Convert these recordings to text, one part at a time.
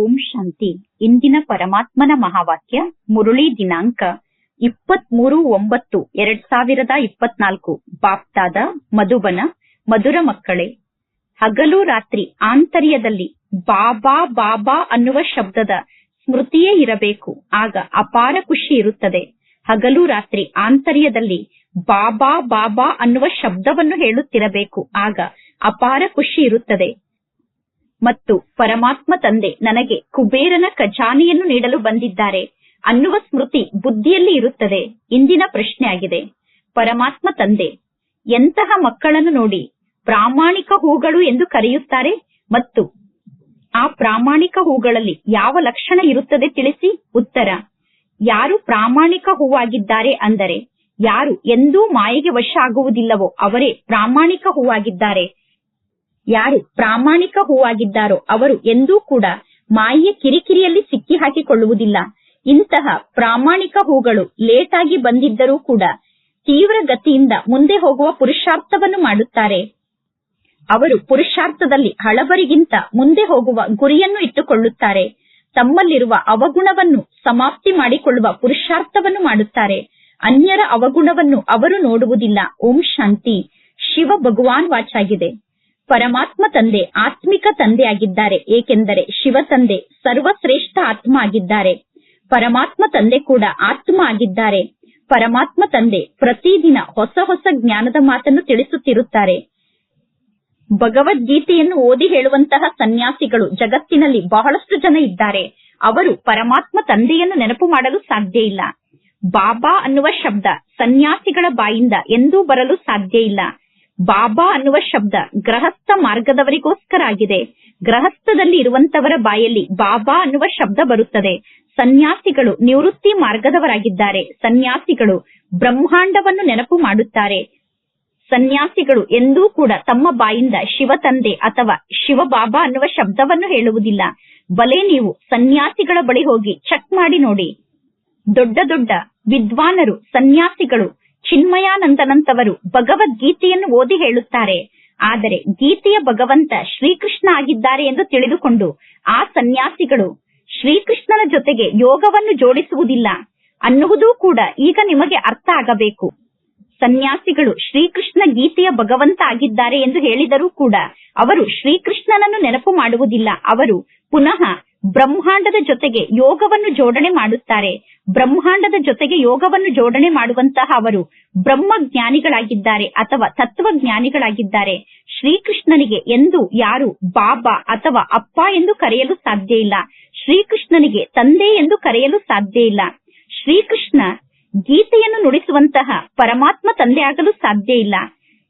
ಓಂ ಶಾಂತಿ. ಇಂದಿನ ಪರಮಾತ್ಮನ ಮಹಾವಾಕ್ಯ ಮುರುಳಿ ದಿನಾಂಕ ಇಪ್ಪತ್ಮೂರು ಒಂಬತ್ತು, ಎರಡ್ ಸಾವಿರದ ಇಪ್ಪತ್ನಾಲ್ಕು. ಬಾಪ್ತಾದ ಮಧುಬನ, ಮಧುರ ಮಕ್ಕಳೇ, ಹಗಲು ರಾತ್ರಿ ಆಂತರ್ಯದಲ್ಲಿ ಬಾಬಾ ಬಾಬಾ ಅನ್ನುವ ಶಬ್ದದ ಸ್ಮೃತಿಯೇ ಇರಬೇಕು. ಆಗ ಅಪಾರ ಖುಷಿ ಇರುತ್ತದೆ. ಹಗಲು ರಾತ್ರಿ ಆಂತರ್ಯದಲ್ಲಿ ಬಾಬಾ ಬಾಬಾ ಅನ್ನುವ ಶಬ್ದವನ್ನು ಹೇಳುತ್ತಿರಬೇಕು. ಆಗ ಅಪಾರ ಖುಷಿ ಇರುತ್ತದೆ. ಮತ್ತು ಪರಮಾತ್ಮ ತಂದೆ ನನಗೆ ಕುಬೇರನ ಖಜಾನೆಯನ್ನು ನೀಡಲು ಬಂದಿದ್ದಾರೆ ಅನ್ನುವ ಸ್ಮೃತಿ ಬುದ್ಧಿಯಲ್ಲಿ ಇರುತ್ತದೆ. ಇಂದಿನ ಪ್ರಶ್ನೆಯಾಗಿದೆ. ಪರಮಾತ್ಮ ತಂದೆ, ಎಂತಹ ಮಕ್ಕಳನ್ನು ನೋಡಿ ಪ್ರಾಮಾಣಿಕ ಹೂಗಳು ಎಂದು ಕರೆಯುತ್ತಾರೆ ಮತ್ತು ಆ ಪ್ರಾಮಾಣಿಕ ಹೂಗಳಲ್ಲಿ ಯಾವ ಲಕ್ಷಣ ಇರುತ್ತದೆ ತಿಳಿಸಿ? ಉತ್ತರ, ಯಾರು ಪ್ರಾಮಾಣಿಕ ಹೂವಾಗಿದ್ದಾರೆ ಅಂದರೆ ಯಾರು ಎಂದೂ ಮಾಯೆಗೆ ವಶ ಆಗುವುದಿಲ್ಲವೋ ಅವರೇ ಪ್ರಾಮಾಣಿಕ ಹೂವಾಗಿದ್ದಾರೆ. ಯಾರು ಪ್ರಾಮಾಣಿಕ ಹೂವಾಗಿದ್ದಾರೋ ಅವರು ಎಂದೂ ಕೂಡ ಮಾಯೆಯ ಕಿರಿಕಿರಿಯಲ್ಲಿ ಸಿಕ್ಕಿ ಹಾಕಿಕೊಳ್ಳುವುದಿಲ್ಲ ಇಂತಹ ಪ್ರಾಮಾಣಿಕ ಹೂಗಳು ಲೇಟ್ ಆಗಿ ಬಂದಿದ್ದರೂ ಕೂಡ ತೀವ್ರ ಗತಿಯಿಂದ ಮುಂದೆ ಹೋಗುವ ಪುರುಷಾರ್ಥವನ್ನು ಮಾಡುತ್ತಾರೆ. ಅವರು ಪುರುಷಾರ್ಥದಲ್ಲಿ ಹಳಬರಿಗಿಂತ ಮುಂದೆ ಹೋಗುವ ಗುರಿಯನ್ನು ಇಟ್ಟುಕೊಳ್ಳುತ್ತಾರೆ. ತಮ್ಮಲ್ಲಿರುವ ಅವಗುಣವನ್ನು ಸಮಾಪ್ತಿ ಮಾಡಿಕೊಳ್ಳುವ ಪುರುಷಾರ್ಥವನ್ನು ಮಾಡುತ್ತಾರೆ. ಅನ್ಯರ ಅವಗುಣವನ್ನು ಅವರು ನೋಡುವುದಿಲ್ಲ. ಓಂ ಶಾಂತಿ. ಶಿವ ಭಗವಾನ್ ವಾಚಾಗಿದೆ. ಪರಮಾತ್ಮ ತಂದೆ, ಆತ್ಮಿಕ ತಂದೆಯಾಗಿದ್ದಾರೆ. ಏಕೆಂದರೆ ಶಿವ ತಂದೆ, ಸರ್ವಶ್ರೇಷ್ಠ ಆತ್ಮ ಆಗಿದ್ದಾರೆ. ಪರಮಾತ್ಮ ತಂದೆ ಕೂಡ ಆತ್ಮ ಆಗಿದ್ದಾರೆ. ಪರಮಾತ್ಮ ತಂದೆ ಪ್ರತಿದಿನ ಹೊಸ ಹೊಸ ಜ್ಞಾನದ ಮಾತನ್ನು ತಿಳಿಸುತ್ತಿರುತ್ತಾರೆ. ಭಗವದ್ಗೀತೆಯನ್ನು ಓದಿ ಹೇಳುವಂತಹ ಸನ್ಯಾಸಿಗಳು ಜಗತ್ತಿನಲ್ಲಿ ಬಹಳಷ್ಟು ಜನ ಇದ್ದಾರೆ. ಅವರು ಪರಮಾತ್ಮ ತಂದೆಯನ್ನು ನೆನಪು ಮಾಡಲು ಸಾಧ್ಯ ಇಲ್ಲ. ಬಾಬಾ ಅನ್ನುವ ಶಬ್ದ ಸನ್ಯಾಸಿಗಳ ಬಾಯಿಂದ ಎಂದೂ ಬರಲು ಸಾಧ್ಯ ಇಲ್ಲ. ಬಾಬಾ ಅನ್ನುವ ಶಬ್ದ ಗೃಹಸ್ಥ ಮಾರ್ಗದವರಿಗೋಸ್ಕರ ಆಗಿದೆ. ಗೃಹಸ್ಥದಲ್ಲಿ ಇರುವಂತವರ ಬಾಯಲ್ಲಿ ಬಾಬಾ ಅನ್ನುವ ಶಬ್ದ ಬರುತ್ತದೆ. ಸನ್ಯಾಸಿಗಳು ನಿವೃತ್ತಿ ಮಾರ್ಗದವರಾಗಿದ್ದಾರೆ. ಸನ್ಯಾಸಿಗಳು ಬ್ರಹ್ಮಾಂಡವನ್ನು ನೆನಪು ಮಾಡುತ್ತಾರೆ. ಸನ್ಯಾಸಿಗಳು ಎಂದೂ ಕೂಡ ತಮ್ಮ ಬಾಯಿಂದ ಶಿವ ತಂದೆ ಅಥವಾ ಶಿವ ಬಾಬಾ ಅನ್ನುವ ಶಬ್ದವನ್ನು ಹೇಳುವುದಿಲ್ಲ. ಬಲೆ ನೀವು ಸನ್ಯಾಸಿಗಳ ಬಳಿ ಹೋಗಿ ಚೆಕ್ ಮಾಡಿ ನೋಡಿ. ದೊಡ್ಡ ದೊಡ್ಡ ವಿದ್ವಾನರು ಸನ್ಯಾಸಿಗಳು ಚಿನ್ಮಯಾನಂದನಂತವರು ಭಗವದ್ಗೀತೆಯನ್ನು ಓದಿ ಹೇಳುತ್ತಾರೆ. ಆದರೆ ಗೀತೆಯ ಭಗವಂತ ಶ್ರೀಕೃಷ್ಣ ಆಗಿದ್ದಾರೆ ಎಂದು ತಿಳಿದುಕೊಂಡು ಆ ಸನ್ಯಾಸಿಗಳು ಶ್ರೀಕೃಷ್ಣನ ಜೊತೆಗೆ ಯೋಗವನ್ನು ಜೋಡಿಸುವುದಿಲ್ಲ. ಅನ್ನುವುದೂ ಕೂಡ ಈಗ ನಿಮಗೆ ಅರ್ಥ ಆಗಬೇಕು. ಸನ್ಯಾಸಿಗಳು ಶ್ರೀಕೃಷ್ಣ ಗೀತೆಯ ಭಗವಂತ ಆಗಿದ್ದಾರೆ ಎಂದು ಹೇಳಿದರೂ ಕೂಡ ಅವರು ಶ್ರೀಕೃಷ್ಣನನ್ನು ನೆನಪು ಮಾಡುವುದಿಲ್ಲ. ಅವರು ಪುನಃ ಬ್ರಹ್ಮಾಂಡದ ಜೊತೆಗೆ ಯೋಗವನ್ನು ಜೋಡಣೆ ಮಾಡುತ್ತಾರೆ. ಬ್ರಹ್ಮಾಂಡದ ಜೊತೆಗೆ ಯೋಗವನ್ನು ಜೋಡಣೆ ಮಾಡುವಂತಹ ಅವರು ಬ್ರಹ್ಮ ಜ್ಞಾನಿಗಳಾಗಿದ್ದಾರೆ ಅಥವಾ ತತ್ವಜ್ಞಾನಿಗಳಾಗಿದ್ದಾರೆ. ಶ್ರೀಕೃಷ್ಣನಿಗೆ ಎಂದು ಯಾರು ಬಾಬಾ ಅಥವಾ ಅಪ್ಪ ಎಂದು ಕರೆಯಲು ಸಾಧ್ಯ ಇಲ್ಲ. ಶ್ರೀಕೃಷ್ಣನಿಗೆ ತಂದೆ ಎಂದು ಕರೆಯಲು ಸಾಧ್ಯ ಇಲ್ಲ. ಶ್ರೀಕೃಷ್ಣ ಗೀತೆಯನ್ನು ನುಡಿಸುವಂತಹ ಪರಮಾತ್ಮ ತಂದೆ ಆಗಲು ಸಾಧ್ಯ ಇಲ್ಲ.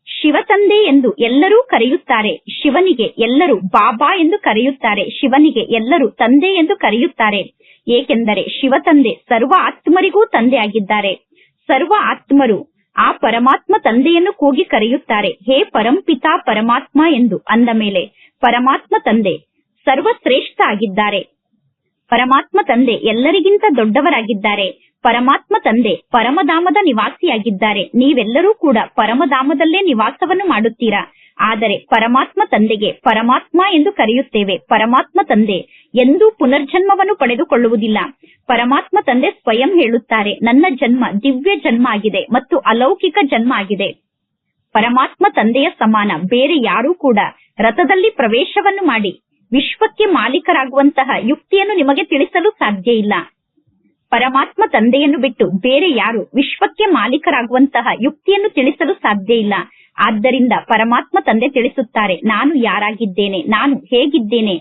ಶಿವ ತಂದೆ ಎಂದು ಎಲ್ಲರೂ ಕರೆಯುತ್ತಾರೆ. ಶಿವನಿಗೆ ಎಲ್ಲರೂ ಬಾಬಾ ಎಂದು ಕರೆಯುತ್ತಾರೆ. ಶಿವನಿಗೆ ಎಲ್ಲರೂ ತಂದೆ ಎಂದು ಕರೆಯುತ್ತಾರೆ. ಏಕೆಂದರೆ ಶಿವತಂದೆ ಸರ್ವ ಆತ್ಮರಿಗೂ ತಂದೆಯಾಗಿದ್ದಾರೆ. ಸರ್ವ ಆತ್ಮರು ಆ ಪರಮಾತ್ಮ ತಂದೆಯನ್ನು ಕೂಗಿ ಕರೆಯುತ್ತಾರೆ. ಹೇ ಪರಂಪಿತಾ ಪರಮಾತ್ಮ ಎಂದು ಅಂದ ಮೇಲೆ ಪರಮಾತ್ಮ ತಂದೆ ಸರ್ವಶ್ರೇಷ್ಠ ಆಗಿದ್ದಾರೆ. ಪರಮಾತ್ಮ ತಂದೆ ಎಲ್ಲರಿಗಿಂತ ದೊಡ್ಡವರಾಗಿದ್ದಾರೆ. ಪರಮಾತ್ಮ ತಂದೆ, ಪರಮಧಾಮದ ನಿವಾಸಿಯಾಗಿದ್ದಾರೆ. ನೀವೆಲ್ಲರೂ ಕೂಡ ಪರಮಧಾಮದಲ್ಲೇ ನಿವಾಸವನ್ನು ಮಾಡುತ್ತೀರಾ? ಆದರೆ ಪರಮಾತ್ಮ ತಂದೆಗೆ ಪರಮಾತ್ಮ ಎಂದು ಕರೆಯುತ್ತೇವೆ. ಪರಮಾತ್ಮ ತಂದೆ ಎಂದೂ ಪುನರ್ಜನ್ಮವನ್ನು ಪಡೆದುಕೊಳ್ಳುವುದಿಲ್ಲ. ಪರಮಾತ್ಮ ತಂದೆ ಸ್ವಯಂ ಹೇಳುತ್ತಾರೆ, ನನ್ನ ಜನ್ಮ ದಿವ್ಯ ಜನ್ಮ ಆಗಿದೆ ಮತ್ತು ಅಲೌಕಿಕ ಜನ್ಮ ಆಗಿದೆ. ಪರಮಾತ್ಮ ತಂದೆಯ ಸಮಾನ, ಬೇರೆ ಯಾರೂ ಕೂಡ ರಥದಲ್ಲಿ ಪ್ರವೇಶವನ್ನು ಮಾಡಿ ವಿಶ್ವಕ್ಕೆ ಮಾಲೀಕರಾಗುವಂತಹ ಯುಕ್ತಿಯನ್ನು ನಿಮಗೆ ತಿಳಿಸಲು ಸಾಧ್ಯ ಇಲ್ಲ. ಪರಮಾತ್ಮ ತಂದೆಯನ್ನು ಬಿಟ್ಟು ಬೇರೆ ಯಾರು ವಿಶ್ವಕ್ಕೆ ಮಾಲೀಕರಾಗುವಂತಹ ಯುಕ್ತಿಯನ್ನು ತಿಳಿಸಲು ಸಾಧ್ಯ ಇಲ್ಲ. ಆದ್ದರಿಂದ ಪರಮಾತ್ಮ ತಂದೆ ತಿಳಿಸುತ್ತಾರೆ, ನಾನು ಯಾರಾಗಿದ್ದೇನೆ, ನಾನು ಹೇಗಿದ್ದೇನೆ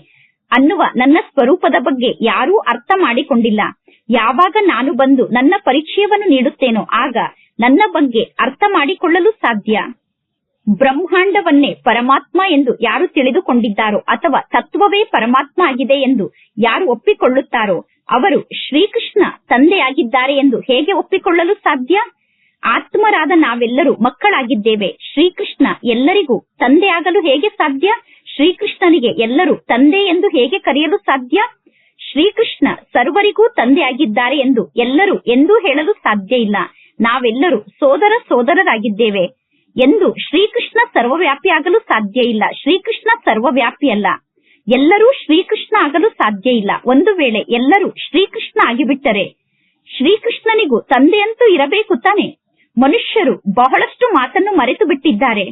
ಅನ್ನುವ ನನ್ನ ಸ್ವರೂಪದ ಬಗ್ಗೆ ಯಾರೂ ಅರ್ಥ ಮಾಡಿಕೊಂಡಿಲ್ಲ. ಯಾವಾಗ ನಾನು ಬಂದು ನನ್ನ ಪರಿಚಯವನ್ನು ನೀಡುತ್ತೇನೋ ಆಗ ನನ್ನ ಬಗ್ಗೆ ಅರ್ಥ ಮಾಡಿಕೊಳ್ಳಲು ಸಾಧ್ಯ. ಬ್ರಹ್ಮಾಂಡವನ್ನೇ ಪರಮಾತ್ಮ ಎಂದು ಯಾರು ತಿಳಿದುಕೊಂಡಿದ್ದಾರೋ ಅಥವಾ ತತ್ವವೇ ಪರಮಾತ್ಮ ಆಗಿದೆ ಎಂದು ಯಾರು ಒಪ್ಪಿಕೊಳ್ಳುತ್ತಾರೋ ಅವರು ಶ್ರೀಕೃಷ್ಣ ತಂದೆಯಾಗಿದ್ದಾರೆ ಎಂದು ಹೇಗೆ ಒಪ್ಪಿಕೊಳ್ಳಲು ಸಾಧ್ಯ? ಆತ್ಮರಾದ ನಾವೆಲ್ಲರೂ ಮಕ್ಕಳಾಗಿದ್ದೇವೆ. ಶ್ರೀಕೃಷ್ಣ ಎಲ್ಲರಿಗೂ ತಂದೆಯಾಗಲು ಹೇಗೆ ಸಾಧ್ಯ? ಶ್ರೀಕೃಷ್ಣನಿಗೆ ಎಲ್ಲರೂ ತಂದೆ ಎಂದು ಹೇಗೆ ಕರೆಯಲು ಸಾಧ್ಯ? ಶ್ರೀಕೃಷ್ಣ ಸರ್ವರಿಗೂ ತಂದೆಯಾಗಿದ್ದಾರೆ ಎಂದು ಎಲ್ಲರೂ ಎಂದೂ ಹೇಳಲು ಸಾಧ್ಯ ಇಲ್ಲ. ನಾವೆಲ್ಲರೂ ಸೋದರ ಸೋದರರಾಗಿದ್ದೇವೆ ಎಂದು ಶ್ರೀಕೃಷ್ಣ ಸರ್ವವ್ಯಾಪಿ ಆಗಲು ಸಾಧ್ಯ ಇಲ್ಲ. ಶ್ರೀಕೃಷ್ಣ ಸರ್ವವ್ಯಾಪಿ ಅಲ್ಲ ಎಲ್ಲರೂ ಶ್ರೀಕೃಷ್ಣ ಆಗಲು ಸಾಧ್ಯ ಇಲ್ಲ. ಒಂದು ವೇಳೆ ಎಲ್ಲರೂ ಶ್ರೀಕೃಷ್ಣ ಆಗಿಬಿಟ್ಟರೆ ಶ್ರೀಕೃಷ್ಣನಿಗೂ ತಂದೆಯಂತೂ ಇರಬೇಕು ತಾನೆ. ಮನುಷ್ಯರು ಬಹಳಷ್ಟು ಮಾತನ್ನು ಮರೆತು ಬಿಟ್ಟಿದ್ದಾರೆ.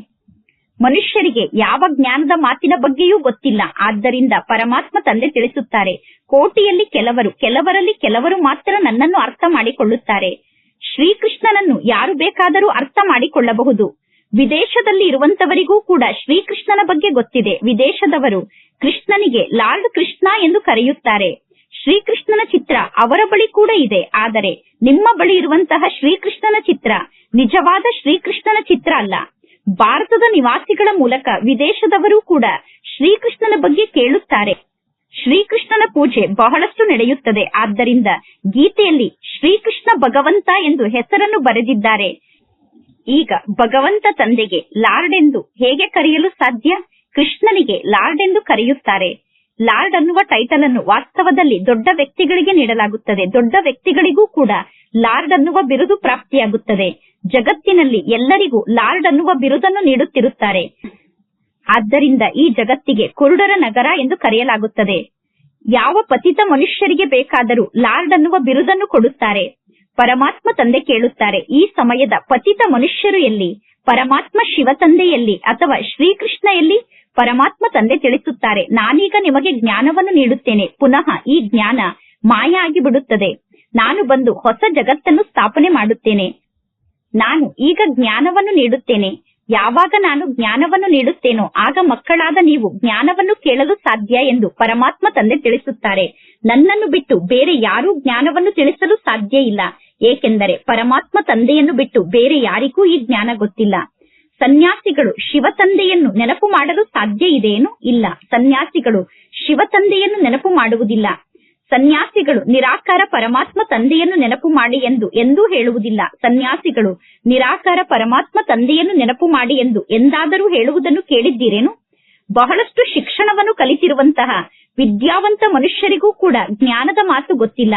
ಮನುಷ್ಯರಿಗೆ ಯಾವ ಜ್ಞಾನದ ಮಾತಿನ ಬಗ್ಗೆಯೂ ಗೊತ್ತಿಲ್ಲ. ಆದ್ದರಿಂದ ಪರಮಾತ್ಮ ತಂದೆ ತಿಳಿಸುತ್ತಾರೆ, ಕೋಟಿಯಲ್ಲಿ ಕೆಲವರು, ಕೆಲವರಲ್ಲಿ ಕೆಲವರು ಮಾತ್ರ ನನ್ನನ್ನು ಅರ್ಥ ಮಾಡಿಕೊಳ್ಳುತ್ತಾರೆ. ಶ್ರೀಕೃಷ್ಣನನ್ನು ಯಾರು ಬೇಕಾದರೂ ಅರ್ಥ ಮಾಡಿಕೊಳ್ಳಬಹುದು. ವಿದೇಶದಲ್ಲಿ ಇರುವಂತವರಿಗೂ ಕೂಡ ಶ್ರೀಕೃಷ್ಣನ ಬಗ್ಗೆ ಗೊತ್ತಿದೆ. ವಿದೇಶದವರು ಕೃಷ್ಣನಿಗೆ ಲಾರ್ಡ್ ಕೃಷ್ಣ ಎಂದು ಕರೆಯುತ್ತಾರೆ. ಶ್ರೀಕೃಷ್ಣನ ಚಿತ್ರ ಅವರ ಬಳಿ ಕೂಡ ಇದೆ. ಆದರೆ ನಿಮ್ಮ ಬಳಿ ಇರುವಂತಹ ಶ್ರೀಕೃಷ್ಣನ ಚಿತ್ರ ನಿಜವಾದ ಶ್ರೀಕೃಷ್ಣನ ಚಿತ್ರ ಅಲ್ಲ. ಭಾರತದ ನಿವಾಸಿಗಳ ಮೂಲಕ ವಿದೇಶದವರು ಕೂಡ ಶ್ರೀಕೃಷ್ಣನ ಬಗ್ಗೆ ಕೇಳುತ್ತಾರೆ. ಶ್ರೀಕೃಷ್ಣನ ಪೂಜೆ ಬಹಳಷ್ಟು ನಡೆಯುತ್ತದೆ. ಆದ್ದರಿಂದ ಗೀತೆಯಲ್ಲಿ ಶ್ರೀಕೃಷ್ಣ ಭಗವಂತ ಎಂದು ಹೆಸರನ್ನು ಬರೆದಿದ್ದಾರೆ. ಈಗ ಭಗವಂತ ತಂದೆಗೆ ಲಾರ್ಡ್ ಎಂದು ಹೇಗೆ ಕರೆಯಲು ಸಾಧ್ಯ? ಕೃಷ್ಣನಿಗೆ ಲಾರ್ಡ್ ಎಂದು ಕರೆಯುತ್ತಾರೆ. ಲಾರ್ಡ್ ಅನ್ನುವ ಟೈಟಲ್ ಅನ್ನು ವಾಸ್ತವದಲ್ಲಿ ದೊಡ್ಡ ವ್ಯಕ್ತಿಗಳಿಗೆ ನೀಡಲಾಗುತ್ತದೆ. ದೊಡ್ಡ ವ್ಯಕ್ತಿಗಳಿಗೂ ಕೂಡ ಲಾರ್ಡ್ ಅನ್ನುವ ಬಿರುದು ಪ್ರಾಪ್ತಿಯಾಗುತ್ತದೆ. ಜಗತ್ತಿನಲ್ಲಿ ಎಲ್ಲರಿಗೂ ಲಾರ್ಡ್ ಅನ್ನುವ ಬಿರುದನ್ನು ನೀಡುತ್ತಿರುತ್ತಾರೆ. ಆದ್ದರಿಂದ ಈ ಜಗತ್ತಿಗೆ ಕುರುಡರ ನಗರ ಎಂದು ಕರೆಯಲಾಗುತ್ತದೆ. ಯಾವ ಪತಿತ ಮನುಷ್ಯರಿಗೆ ಬೇಕಾದರೂ ಲಾರ್ಡ್ ಅನ್ನುವ ಬಿರುದನ್ನು ಕೊಡುತ್ತಾರೆ. ಪರಮಾತ್ಮ ತಂದೆ ಕೇಳುತ್ತಾರೆ. ಈ ಸಮಯದ ಪತಿತ ಮನುಷ್ಯರು ಎಲ್ಲಿ? ಪರಮಾತ್ಮ ಶಿವ ತಂದೆಯಲ್ಲಿ ಅಥವಾ ಶ್ರೀಕೃಷ್ಣ ಎಲ್ಲಿ? ಪರಮಾತ್ಮ ತಂದೆ ತಿಳಿಸುತ್ತಾರೆ. ನಾನೀಗ ನಿಮಗೆ ಜ್ಞಾನವನ್ನು ನೀಡುತ್ತೇನೆ. ಪುನಃ ಈ ಜ್ಞಾನ ಮಾಯ ಆಗಿ ಬಿಡುತ್ತದೆ ನಾನು ಬಂದು ಹೊಸ ಜಗತ್ತನ್ನು ಸ್ಥಾಪನೆ ಮಾಡುತ್ತೇನೆ. ನಾನು ಈಗ ಜ್ಞಾನವನ್ನು ನೀಡುತ್ತೇನೆ. ಯಾವಾಗ ನಾನು ಜ್ಞಾನವನ್ನು ನೀಡುತ್ತೇನೋ, ಆಗ ಮಕ್ಕಳಾದ ನೀವು ಜ್ಞಾನವನ್ನು ಕೇಳಲು ಸಾಧ್ಯ ಎಂದು ಪರಮಾತ್ಮ ತಂದೆ ತಿಳಿಸುತ್ತಾರೆ. ನನ್ನನ್ನು ಬಿಟ್ಟು ಬೇರೆ ಯಾರೂ ಜ್ಞಾನವನ್ನು ತಿಳಿಸಲು ಸಾಧ್ಯ ಇಲ್ಲ. ಏಕೆಂದರೆ ಪರಮಾತ್ಮ ತಂದೆಯನ್ನು ಬಿಟ್ಟು ಬೇರೆ ಯಾರಿಗೂ ಈ ಜ್ಞಾನ ಗೊತ್ತಿಲ್ಲ. ಸನ್ಯಾಸಿಗಳು ಶಿವ ತಂದೆಯನ್ನು ನೆನಪು ಮಾಡಲು ಸಾಧ್ಯ ಇದೆಯೇನು ಇಲ್ಲ. ಸನ್ಯಾಸಿಗಳು ಶಿವ ತಂದೆಯನ್ನು ನೆನಪು ಮಾಡುವುದಿಲ್ಲ. ಸನ್ಯಾಸಿಗಳು ನಿರಾಕಾರ ಪರಮಾತ್ಮ ತಂದೆಯನ್ನು ನೆನಪು ಮಾಡಿ ಎಂದು ಎಂದೂ ಹೇಳುವುದಿಲ್ಲ. ಸನ್ಯಾಸಿಗಳು ನಿರಾಕಾರ ಪರಮಾತ್ಮ ತಂದೆಯನ್ನು ನೆನಪು ಮಾಡಿ ಎಂದು ಎಂದಾದರೂ ಹೇಳುವುದನ್ನು ಕೇಳಿದ್ದೀರೇನು? ಬಹಳಷ್ಟು ಶಿಕ್ಷಣವನ್ನು ಕಲಿತಿರುವಂತಹ ವಿದ್ಯಾವಂತ ಮನುಷ್ಯರಿಗೂ ಕೂಡ ಜ್ಞಾನದ ಮಾತು ಗೊತ್ತಿಲ್ಲ.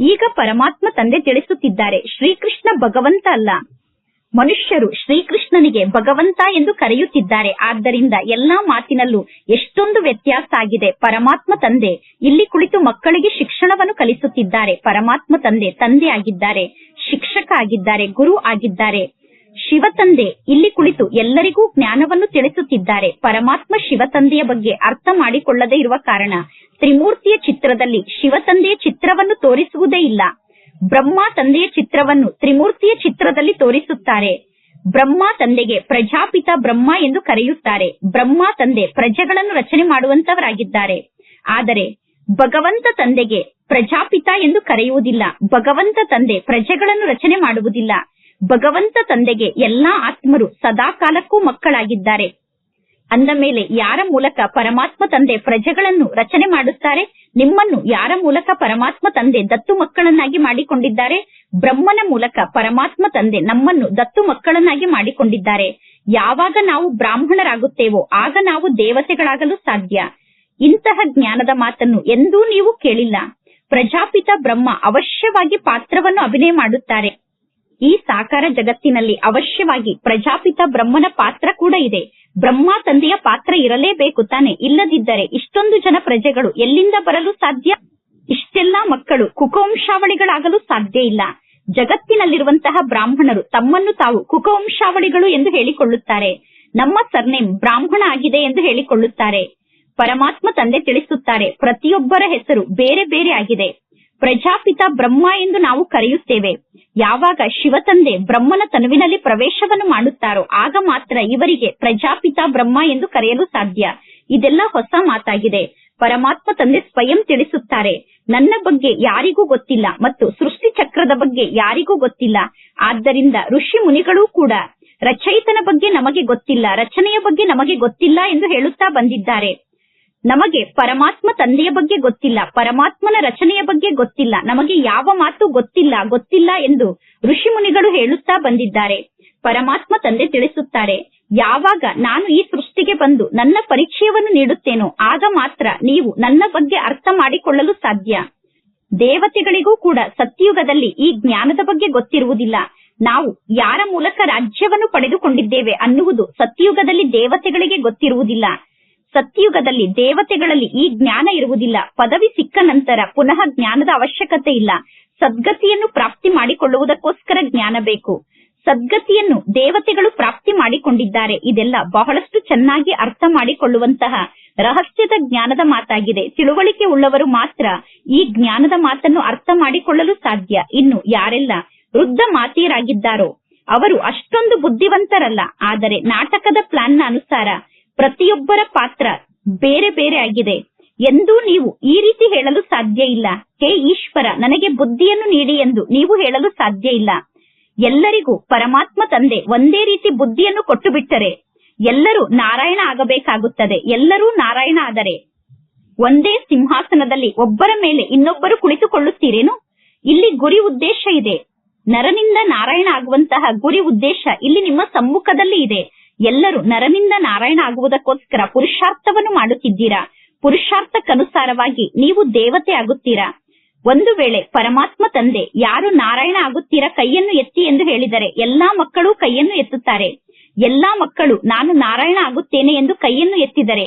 ಈಗ ಪರಮಾತ್ಮ ತಂದೆ ತಿಳಿಸುತ್ತಿದ್ದಾರೆ, ಶ್ರೀಕೃಷ್ಣ ಭಗವಂತ ಅಲ್ಲ. ಮನುಷ್ಯರು ಶ್ರೀಕೃಷ್ಣನಿಗೆ ಭಗವಂತ ಎಂದು ಕರೆಯುತ್ತಿದ್ದಾರೆ. ಆದ್ದರಿಂದ ಎಲ್ಲಾ ಮಾತಿನಲ್ಲೂ ಎಷ್ಟೊಂದು ವ್ಯತ್ಯಾಸ ಆಗಿದೆ. ಪರಮಾತ್ಮ ತಂದೆ ಇಲ್ಲಿ ಕುಳಿತು ಮಕ್ಕಳಿಗೆ ಶಿಕ್ಷಣವನ್ನು ಕಲಿಸುತ್ತಿದ್ದಾರೆ. ಪರಮಾತ್ಮ ತಂದೆ ತಂದೆ ಆಗಿದ್ದಾರೆ, ಶಿಕ್ಷಕ ಆಗಿದ್ದಾರೆ, ಗುರು ಆಗಿದ್ದಾರೆ. ಶಿವ ತಂದೆ ಇಲ್ಲಿ ಕುಳಿತು ಎಲ್ಲರಿಗೂ ಜ್ಞಾನವನ್ನು ತಿಳಿಸುತ್ತಿದ್ದಾರೆ. ಪರಮಾತ್ಮ ಶಿವ ತಂದೆಯ ಬಗ್ಗೆ ಅರ್ಥ ಮಾಡಿಕೊಳ್ಳದೇ ಇರುವ ಕಾರಣ ತ್ರಿಮೂರ್ತಿಯ ಚಿತ್ರದಲ್ಲಿ ಶಿವ ತಂದೆಯ ಚಿತ್ರವನ್ನು ತೋರಿಸುವುದೇ ಇಲ್ಲ. ಬ್ರಹ್ಮ ತಂದೆಯ ಚಿತ್ರವನ್ನು ತ್ರಿಮೂರ್ತಿಯ ಚಿತ್ರದಲ್ಲಿ ತೋರಿಸುತ್ತಾರೆ. ಬ್ರಹ್ಮ ತಂದೆಗೆ ಪ್ರಜಾಪಿತ ಬ್ರಹ್ಮ ಎಂದು ಕರೆಯುತ್ತಾರೆ. ಬ್ರಹ್ಮ ತಂದೆ ಪ್ರಜೆಗಳನ್ನು ರಚನೆ ಮಾಡುವಂತವರಾಗಿದ್ದಾರೆ. ಆದರೆ ಭಗವಂತ ತಂದೆಗೆ ಪ್ರಜಾಪಿತ ಎಂದು ಕರೆಯುವುದಿಲ್ಲ. ಭಗವಂತ ತಂದೆ ಪ್ರಜೆಗಳನ್ನು ರಚನೆ ಮಾಡುವುದಿಲ್ಲ. ಭಗವಂತ ತಂದೆಗೆ ಎಲ್ಲಾ ಆತ್ಮರು ಸದಾಕಾಲಕ್ಕೂ ಮಕ್ಕಳಾಗಿದ್ದಾರೆ. ಅಂದ ಮೇಲೆ ಯಾರ ಮೂಲಕ ಪರಮಾತ್ಮ ತಂದೆ ಪ್ರಜೆಗಳನ್ನು ರಚನೆ ಮಾಡುತ್ತಾರೆ? ನಿಮ್ಮನ್ನು ಯಾರ ಮೂಲಕ ಪರಮಾತ್ಮ ತಂದೆ ದತ್ತು ಮಕ್ಕಳನ್ನಾಗಿ ಮಾಡಿಕೊಂಡಿದ್ದಾರೆ? ಬ್ರಹ್ಮನ ಮೂಲಕ ಪರಮಾತ್ಮ ತಂದೆ ನಮ್ಮನ್ನು ದತ್ತು ಮಕ್ಕಳನ್ನಾಗಿ ಮಾಡಿಕೊಂಡಿದ್ದಾರೆ. ಯಾವಾಗ ನಾವು ಬ್ರಾಹ್ಮಣರಾಗುತ್ತೇವೋ ಆಗ ನಾವು ದೇವತೆಗಳಾಗಲು ಸಾಧ್ಯ. ಇಂತಹ ಜ್ಞಾನದ ಮಾತನ್ನು ಎಂದೂ ನೀವು ಕೇಳಿಲ್ಲ. ಪ್ರಜಾಪಿತ ಬ್ರಹ್ಮ ಅವಶ್ಯವಾಗಿ ಪಾತ್ರವನ್ನು ಅಭಿನಯ ಮಾಡುತ್ತಾರೆ. ಈ ಸಾಕಾರ ಜಗತ್ತಿನಲ್ಲಿ ಅವಶ್ಯವಾಗಿ ಪ್ರಜಾಪಿತ ಬ್ರಹ್ಮನ ಪಾತ್ರ ಕೂಡ ಇದೆ. ಬ್ರಹ್ಮ ತಂದೆಯ ಪಾತ್ರ ಇರಲೇಬೇಕು ತಾನೆ. ಇಲ್ಲದಿದ್ದರೆ ಇಷ್ಟೊಂದು ಜನ ಪ್ರಜೆಗಳು ಎಲ್ಲಿಂದ ಬರಲು ಸಾಧ್ಯ? ಇಷ್ಟೆಲ್ಲಾ ಮಕ್ಕಳು ಕುಕವಂಶಾವಳಿಗಳಾಗಲು ಸಾಧ್ಯ ಇಲ್ಲ. ಜಗತ್ತಿನಲ್ಲಿರುವಂತಹ ಬ್ರಾಹ್ಮಣರು ತಮ್ಮನ್ನು ತಾವು ಕುಕವಂಶಾವಳಿಗಳು ಎಂದು ಹೇಳಿಕೊಳ್ಳುತ್ತಾರೆ. ನಮ್ಮ ಸರ್ನೇಮ್ ಬ್ರಾಹ್ಮಣ ಆಗಿದೆ ಎಂದು ಹೇಳಿಕೊಳ್ಳುತ್ತಾರೆ. ಪರಮಾತ್ಮ ತಂದೆ ತಿಳಿಸುತ್ತಾರೆ. ಪ್ರತಿಯೊಬ್ಬರ ಹೆಸರು ಬೇರೆ ಬೇರೆ ಆಗಿದೆ. ಪ್ರಜಾಪಿತ ಬ್ರಹ್ಮ ಎಂದು ನಾವು ಕರೆಯುತ್ತೇವೆ. ಯಾವಾಗ ಶಿವತಂದೆ ಬ್ರಹ್ಮನ ತನುವಿನಲ್ಲಿ ಪ್ರವೇಶವನ್ನು ಮಾಡುತ್ತಾರೋ, ಆಗ ಮಾತ್ರ ಇವರಿಗೆ ಪ್ರಜಾಪಿತ ಬ್ರಹ್ಮ ಎಂದು ಕರೆಯಲು ಸಾಧ್ಯ. ಇದೆಲ್ಲ ಹೊಸ ಮಾತಾಗಿದೆ. ಪರಮಾತ್ಮ ತಂದೆ ಸ್ವಯಂ ತಿಳಿಸುತ್ತಾರೆ. ನನ್ನ ಬಗ್ಗೆ ಯಾರಿಗೂ ಗೊತ್ತಿಲ್ಲ ಮತ್ತು ಸೃಷ್ಟಿ ಚಕ್ರದ ಬಗ್ಗೆ ಯಾರಿಗೂ ಗೊತ್ತಿಲ್ಲ. ಆದ್ದರಿಂದ ಋಷಿ ಮುನಿಗಳೂ ಕೂಡ ರಚಯಿತನ ಬಗ್ಗೆ ನಮಗೆ ಗೊತ್ತಿಲ್ಲ, ರಚನೆಯ ಬಗ್ಗೆ ನಮಗೆ ಗೊತ್ತಿಲ್ಲ ಎಂದು ಹೇಳುತ್ತಾ ಬಂದಿದ್ದಾರೆ. ನಮಗೆ ಪರಮಾತ್ಮ ತಂದೆಯ ಬಗ್ಗೆ ಗೊತ್ತಿಲ್ಲ, ಪರಮಾತ್ಮನ ರಚನೆಯ ಬಗ್ಗೆ ಗೊತ್ತಿಲ್ಲ, ನಮಗೆ ಯಾವ ಮಾತು ಗೊತ್ತಿಲ್ಲ ಗೊತ್ತಿಲ್ಲ ಎಂದು ಋಷಿ ಮುನಿಗಳು ಹೇಳುತ್ತಾ ಬಂದಿದ್ದಾರೆ. ಪರಮಾತ್ಮ ತಂದೆ ತಿಳಿಸುತ್ತಾರೆ, ಯಾವಾಗ ನಾನು ಈ ಸೃಷ್ಟಿಗೆ ಬಂದು ನನ್ನ ಪರಿಚಯವನ್ನು ನೀಡುತ್ತೇನೋ, ಆಗ ಮಾತ್ರ ನೀವು ನನ್ನ ಬಗ್ಗೆ ಅರ್ಥ ಮಾಡಿಕೊಳ್ಳಲು ಸಾಧ್ಯ. ದೇವತೆಗಳಿಗೂ ಕೂಡ ಸತ್ಯಯುಗದಲ್ಲಿ ಈ ಜ್ಞಾನದ ಬಗ್ಗೆ ಗೊತ್ತಿರುವುದಿಲ್ಲ. ನಾವು ಯಾರ ಮೂಲಕ ರಾಜ್ಯವನ್ನು ಪಡೆದುಕೊಂಡಿದ್ದೇವೆ ಅನ್ನುವುದು ಸತ್ಯಯುಗದಲ್ಲಿ ದೇವತೆಗಳಿಗೆ ಗೊತ್ತಿರುವುದಿಲ್ಲ. ಸತ್ಯುಗದಲ್ಲಿ ದೇವತೆಗಳಲ್ಲಿ ಈ ಜ್ಞಾನ ಇರುವುದಿಲ್ಲ. ಪದವಿ ಸಿಕ್ಕ ನಂತರ ಪುನಃ ಜ್ಞಾನದ ಅವಶ್ಯಕತೆ ಇಲ್ಲ. ಸದ್ಗತಿಯನ್ನು ಪ್ರಾಪ್ತಿ ಮಾಡಿಕೊಳ್ಳುವುದಕ್ಕೋಸ್ಕರ ಜ್ಞಾನ ಬೇಕು. ಸದ್ಗತಿಯನ್ನು ದೇವತೆಗಳು ಪ್ರಾಪ್ತಿ ಮಾಡಿಕೊಂಡಿದ್ದಾರೆ. ಇದೆಲ್ಲ ಬಹಳಷ್ಟು ಚೆನ್ನಾಗಿ ಅರ್ಥ ಮಾಡಿಕೊಳ್ಳುವಂತಹ ರಹಸ್ಯದ ಜ್ಞಾನದ ಮಾತಾಗಿದೆ. ತಿಳುವಳಿಕೆ ಉಳ್ಳವರು ಮಾತ್ರ ಈ ಜ್ಞಾನದ ಮಾತನ್ನು ಅರ್ಥ ಮಾಡಿಕೊಳ್ಳಲು ಸಾಧ್ಯ. ಇನ್ನು ಯಾರೆಲ್ಲ ವೃದ್ಧ ಮಾತೀರಾಗಿದ್ದಾರೋ ಅವರು ಅಷ್ಟೊಂದು ಬುದ್ಧಿವಂತರಲ್ಲ. ಆದರೆ ನಾಟಕದ ಪ್ಲಾನ್ನ ಅನುಸಾರ ಪ್ರತಿಯೊಬ್ಬರ ಪಾತ್ರ ಬೇರೆ ಬೇರೆ ಆಗಿದೆ ಎಂದೂ ನೀವು ಈ ರೀತಿ ಹೇಳಲು ಸಾಧ್ಯ ಇಲ್ಲ. ಹೇ ಈಶ್ವರ, ನನಗೆ ಬುದ್ಧಿಯನ್ನು ನೀಡಿ ಎಂದು ನೀವು ಹೇಳಲು ಸಾಧ್ಯ ಇಲ್ಲ. ಎಲ್ಲರಿಗೂ ಪರಮಾತ್ಮ ತಂದೆ ಒಂದೇ ರೀತಿ ಬುದ್ಧಿಯನ್ನು ಕೊಟ್ಟು ಬಿಟ್ಟರೆ ಎಲ್ಲರೂ ನಾರಾಯಣ ಆಗಬೇಕಾಗುತ್ತದೆ. ಎಲ್ಲರೂ ನಾರಾಯಣ ಆದರೆ ಒಂದೇ ಸಿಂಹಾಸನದಲ್ಲಿ ಒಬ್ಬರ ಮೇಲೆ ಇನ್ನೊಬ್ಬರು ಕುಳಿತುಕೊಳ್ಳುತ್ತೀರೇನು? ಇಲ್ಲಿ ಗುರಿ ಉದ್ದೇಶ ಇದೆ. ನರನಿಂದ ನಾರಾಯಣ ಆಗುವಂತಹ ಗುರಿ ಉದ್ದೇಶ ಇಲ್ಲಿ ನಿಮ್ಮ ಸಮ್ಮುಖದಲ್ಲಿ ಇದೆ. ಎಲ್ಲರೂ ನರನಿಂದ ನಾರಾಯಣ ಆಗುವುದಕ್ಕೋಸ್ಕರ ಪುರುಷಾರ್ಥವನ್ನು ಮಾಡುತ್ತಿದ್ದೀರಾ? ಪುರುಷಾರ್ಥಕ್ಕನುಸಾರವಾಗಿ ನೀವು ದೇವತೆ ಆಗುತ್ತೀರಾ? ಒಂದು ವೇಳೆ ಪರಮಾತ್ಮ ತಂದೆ ಯಾರು ನಾರಾಯಣ ಆಗುತ್ತೀರಾ? ಕೈಯನ್ನು ಎತ್ತಿ ಎಂದು ಹೇಳಿದರೆ ಎಲ್ಲಾ ಮಕ್ಕಳು ಕೈಯನ್ನು ಎತ್ತುತ್ತಾರೆ. ಎಲ್ಲಾ ಮಕ್ಕಳು ನಾನು ನಾರಾಯಣ ಆಗುತ್ತೇನೆ ಎಂದು ಕೈಯನ್ನು ಎತ್ತಿದರೆ.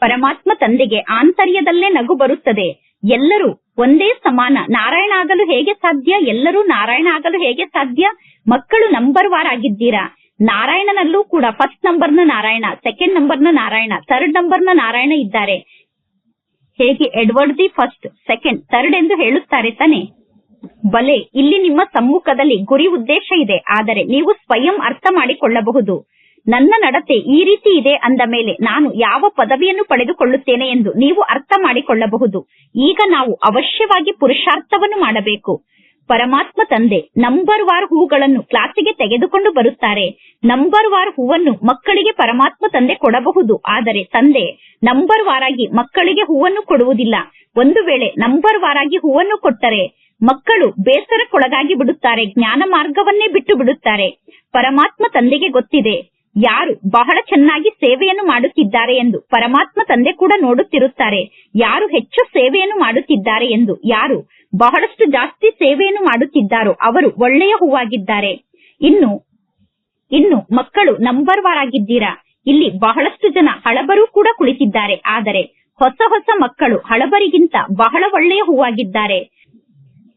ಪರಮಾತ್ಮ ತಂದೆಗೆ ಆಂತರ್ಯದಲ್ಲೇ ನಗು ಬರುತ್ತದೆ. ಎಲ್ಲರೂ ಒಂದೇ ಸಮಾನ. ನಾರಾಯಣ ಆಗಲು ಹೇಗೆ ಸಾಧ್ಯ? ಎಲ್ಲರೂ ನಾರಾಯಣ ಆಗಲು ಹೇಗೆ ಸಾಧ್ಯ? ಮಕ್ಕಳು ನಂಬರ್ ವಾರ್ ಆಗಿದ್ದೀರಾ? ನಾರಾಯಣನಲ್ಲೂ ಕೂಡ ಫಸ್ಟ್ ನಂಬರ್ನ ನಾರಾಯಣ ಸೆಕೆಂಡ್ ನಂಬರ್ನ ನಾರಾಯಣ ಥರ್ಡ್ ನಂಬರ್ನ ನಾರಾಯಣ ಇದ್ದಾರೆ. ಹೇಗೆ Edward the first second third ಎಂದು ಹೇಳುತ್ತಾರೆ ತಾನೆ. ಬಲೆ, ಇಲ್ಲಿ ನಿಮ್ಮ ಸಮ್ಮುಖದಲ್ಲಿ ಗುರಿ ಉದ್ದೇಶ ಇದೆ, ಆದರೆ ನೀವು ಸ್ವಯಂ ಅರ್ಥ ಮಾಡಿಕೊಳ್ಳಬಹುದು. ನನ್ನ ನಡತೆ ಈ ರೀತಿ ಇದೆ ಅಂದ ಮೇಲೆ ನಾನು ಯಾವ ಪದವಿಯನ್ನು ಪಡೆದುಕೊಳ್ಳುತ್ತೇನೆ ಎಂದು ನೀವು ಅರ್ಥ ಮಾಡಿಕೊಳ್ಳಬಹುದು. ಈಗ ನಾವು ಅವಶ್ಯವಾಗಿ ಪುರುಷಾರ್ಥವನ್ನು ಮಾಡಬೇಕು. ಪರಮಾತ್ಮ ತಂದೆ ನಂಬರ್ ವಾರ್ ಹೂಗಳನ್ನು ಕ್ಲಾಸಿಗೆ ತೆಗೆದುಕೊಂಡು ಬರುತ್ತಾರೆ. ನಂಬರ್ ವಾರ್ ಹೂವನ್ನು ಮಕ್ಕಳಿಗೆ ಪರಮಾತ್ಮ ತಂದೆ ಕೊಡಬಹುದು. ಆದರೆ ತಂದೆ ನಂಬರ್ ವಾರಾಗಿ ಮಕ್ಕಳಿಗೆ ಹೂವನ್ನು ಕೊಡುವುದಿಲ್ಲ. ಒಂದು ವೇಳೆ ನಂಬರ್ ವಾರಾಗಿ ಹೂವನ್ನು ಕೊಟ್ಟರೆ ಮಕ್ಕಳು ಬೇಸರಕ್ಕೊಳಗಾಗಿ ಬಿಡುತ್ತಾರೆ, ಜ್ಞಾನ ಮಾರ್ಗವನ್ನೇ ಬಿಟ್ಟು ಬಿಡುತ್ತಾರೆ. ಪರಮಾತ್ಮ ತಂದೆಗೆ ಗೊತ್ತಿದೆ, ಯಾರು ಬಹಳ ಚೆನ್ನಾಗಿ ಸೇವೆಯನ್ನು ಮಾಡುತ್ತಿದ್ದಾರೆ ಎಂದು ಪರಮಾತ್ಮ ತಂದೆ ಕೂಡ ನೋಡುತ್ತಿರುತ್ತಾರೆ. ಯಾರು ಹೆಚ್ಚು ಸೇವೆಯನ್ನು ಮಾಡುತ್ತಿದ್ದಾರೆ ಎಂದು ಯಾರು ಬಹಳಷ್ಟು ಜಾಸ್ತಿ ಸೇವೆಯನ್ನು ಮಾಡುತ್ತಿದ್ದಾರೋ ಅವರು ಒಳ್ಳೆಯ ಹೂವಾಗಿದ್ದಾರೆ. ಇನ್ನು ಇನ್ನು ಮಕ್ಕಳು ನಂಬರ್ ವಾರ್ ಆಗಿದ್ದೀರಾ? ಇಲ್ಲಿ ಬಹಳಷ್ಟು ಜನ ಹಳಬರು ಕೂಡ ಕುಳಿತಿದ್ದಾರೆ. ಆದರೆ ಹೊಸ ಹೊಸ ಮಕ್ಕಳು ಹಳಬರಿಗಿಂತ ಬಹಳ ಒಳ್ಳೆಯ ಹೂವಾಗಿದ್ದಾರೆ.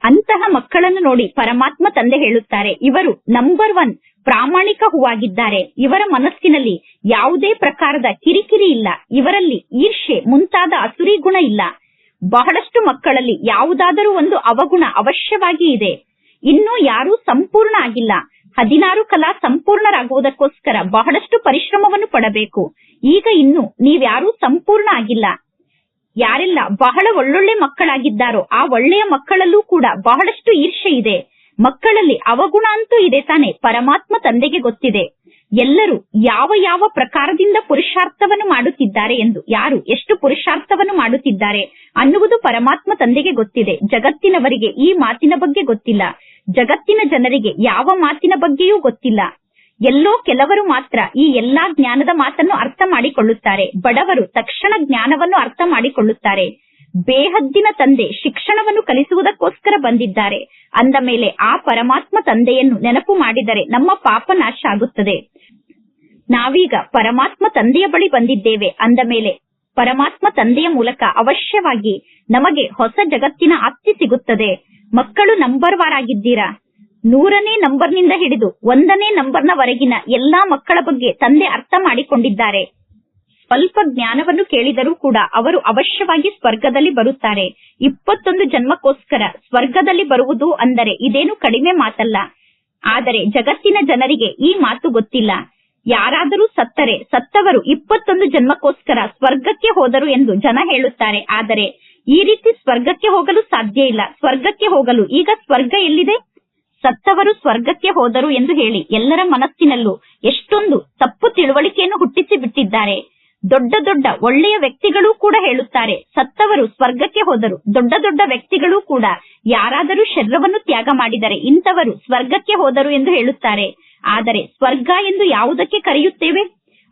ಅಂತಹ ಮಕ್ಕಳನ್ನು ನೋಡಿ ಪರಮಾತ್ಮ ತಂದೆ ಹೇಳುತ್ತಾರೆ, ಇವರು ನಂಬರ್ ಒನ್ ಪ್ರಾಮಾಣಿಕ ಹೂವಾಗಿದ್ದಾರೆ. ಇವರ ಮನಸ್ಸಿನಲ್ಲಿ ಯಾವುದೇ ಪ್ರಕಾರದ ಕಿರಿಕಿರಿ ಇಲ್ಲ. ಇವರಲ್ಲಿ ಈರ್ಷೆ ಮುಂತಾದ ಅಸುರಿ ಗುಣ ಇಲ್ಲ. ಬಹಳಷ್ಟು ಮಕ್ಕಳಲ್ಲಿ ಯಾವುದಾದರೂ ಒಂದು ಅವಗುಣ ಅವಶ್ಯವಾಗಿ ಇದೆ. ಇನ್ನೂ ಯಾರೂ ಸಂಪೂರ್ಣ ಆಗಿಲ್ಲ. ಹದಿನಾರು ಕಲಾ ಸಂಪೂರ್ಣರಾಗುವುದಕ್ಕೋಸ್ಕರ ಬಹಳಷ್ಟು ಪರಿಶ್ರಮವನ್ನು ಪಡಬೇಕು. ಈಗ ಇನ್ನು ನೀವ್ಯಾರೂ ಸಂಪೂರ್ಣ ಆಗಿಲ್ಲ. ಯಾರೆಲ್ಲ ಬಹಳ ಒಳ್ಳೊಳ್ಳೆ ಮಕ್ಕಳಾಗಿದ್ದಾರೋ ಆ ಒಳ್ಳೆಯ ಮಕ್ಕಳಲ್ಲೂ ಕೂಡ ಬಹಳಷ್ಟು ಈರ್ಷೆ ಇದೆ. ಮಕ್ಕಳಲ್ಲಿ ಅವಗುಣ ಅಂತೂ ಇದೆ ತಾನೆ, ಪರಮಾತ್ಮ ತಂದೆಗೆ ಗೊತ್ತಿದೆ. ಎಲ್ಲರೂ ಯಾವ ಯಾವ ಪ್ರಕಾರದಿಂದ ಪುರುಷಾರ್ಥವನ್ನು ಮಾಡುತ್ತಿದ್ದಾರೆ ಎಂದು, ಯಾರು ಎಷ್ಟು ಪುರುಷಾರ್ಥವನ್ನು ಮಾಡುತ್ತಿದ್ದಾರೆ ಅನ್ನುವುದು ಪರಮಾತ್ಮ ತಂದೆಗೆ ಗೊತ್ತಿದೆ. ಜಗತ್ತಿನವರಿಗೆ ಈ ಮಾತಿನ ಬಗ್ಗೆ ಗೊತ್ತಿಲ್ಲ. ಜಗತ್ತಿನ ಜನರಿಗೆ ಯಾವ ಮಾತಿನ ಬಗ್ಗೆಯೂ ಗೊತ್ತಿಲ್ಲ. ಎಲ್ಲೋ ಕೆಲವರು ಮಾತ್ರ ಈ ಎಲ್ಲಾ ಜ್ಞಾನದ ಮಾತನ್ನು ಅರ್ಥ ಮಾಡಿಕೊಳ್ಳುತ್ತಾರೆ. ಬಡವರು ತಕ್ಷಣ ಜ್ಞಾನವನ್ನು ಅರ್ಥ ಮಾಡಿಕೊಳ್ಳುತ್ತಾರೆ. ಬೇಹದ್ದಿನ ತಂದೆ ಶಿಕ್ಷಣವನ್ನು ಕಲಿಸುವುದಕ್ಕೋಸ್ಕರ ಬಂದಿದ್ದಾರೆ. ಅಂದ ಮೇಲೆ ಆ ಪರಮಾತ್ಮ ತಂದೆಯನ್ನು ನೆನಪು ಮಾಡಿದರೆ ನಮ್ಮ ಪಾಪ ನಾಶ ಆಗುತ್ತದೆ. ನಾವೀಗ ಪರಮಾತ್ಮ ತಂದೆಯ ಬಳಿ ಬಂದಿದ್ದೇವೆ. ಅಂದ ಮೇಲೆ ಪರಮಾತ್ಮ ತಂದೆಯ ಮೂಲಕ ಅವಶ್ಯವಾಗಿ ನಮಗೆ ಹೊಸ ಜಗತ್ತಿನ ಆಸ್ತಿ ಸಿಗುತ್ತದೆ. ಮಕ್ಕಳು ನಂಬರ್ ವಾರ್ ಆಗಿದ್ದೀರಾ? ನೂರನೇ ನಂಬರ್ನಿಂದ ಹಿಡಿದು ಒಂದನೇ ನಂಬರ್ನವರೆಗಿನ ಎಲ್ಲಾ ಮಕ್ಕಳ ಬಗ್ಗೆ ತಂದೆ ಅರ್ಥ ಮಾಡಿಕೊಂಡಿದ್ದಾರೆ. ಸ್ವಲ್ಪ ಜ್ಞಾನವನ್ನು ಕೇಳಿದರೂ ಕೂಡ ಅವರು ಅವಶ್ಯವಾಗಿ ಸ್ವರ್ಗದಲ್ಲಿ ಬರುತ್ತಾರೆ. ಇಪ್ಪತ್ತೊಂದು ಜನ್ಮಕ್ಕೋಸ್ಕರ ಸ್ವರ್ಗದಲ್ಲಿ ಬರುವುದು ಅಂದರೆ ಇದೇನು ಕಡಿಮೆ ಮಾತಲ್ಲ. ಆದರೆ ಜಗತ್ತಿನ ಜನರಿಗೆ ಈ ಮಾತು ಗೊತ್ತಿಲ್ಲ. ಯಾರಾದರೂ ಸತ್ತರೆ, ಸತ್ತವರು ಇಪ್ಪತ್ತೊಂದು ಜನ್ಮಕ್ಕೋಸ್ಕರ ಸ್ವರ್ಗಕ್ಕೆ ಹೋದರು ಎಂದು ಜನ ಹೇಳುತ್ತಾರೆ. ಆದರೆ ಈ ರೀತಿ ಸ್ವರ್ಗಕ್ಕೆ ಹೋಗಲು ಸಾಧ್ಯ ಇಲ್ಲ. ಸ್ವರ್ಗಕ್ಕೆ ಹೋಗಲು ಈಗ ಸ್ವರ್ಗ ಎಲ್ಲಿದೆ? ಸತ್ತವರು ಸ್ವರ್ಗಕ್ಕೆ ಹೋದರು ಎಂದು ಹೇಳಿ ಎಲ್ಲರ ಮನಸ್ಸಿನಲ್ಲೂ ಎಷ್ಟೊಂದು ತಪ್ಪು ತಿಳುವಳಿಕೆಯನ್ನು ಹುಟ್ಟಿಸಿ ಬಿಟ್ಟಿದ್ದಾರೆ. ದೊಡ್ಡ ದೊಡ್ಡ ಒಳ್ಳೆಯ ವ್ಯಕ್ತಿಗಳು ಕೂಡ ಹೇಳುತ್ತಾರೆ. ಸತ್ತವರು ಸ್ವರ್ಗಕ್ಕೆ ಹೋದರು. ದೊಡ್ಡ ದೊಡ್ಡ ವ್ಯಕ್ತಿಗಳು ಕೂಡ ಯಾರಾದರೂ ಶರೀರವನ್ನು ತ್ಯಾಗ ಮಾಡಿದರೆ ಇಂಥವರು ಸ್ವರ್ಗಕ್ಕೆ ಹೋದರು ಎಂದು ಹೇಳುತ್ತಾರೆ. ಆದರೆ ಸ್ವರ್ಗ ಎಂದು ಯಾವುದಕ್ಕೆ ಕರೆಯುತ್ತೇವೆ?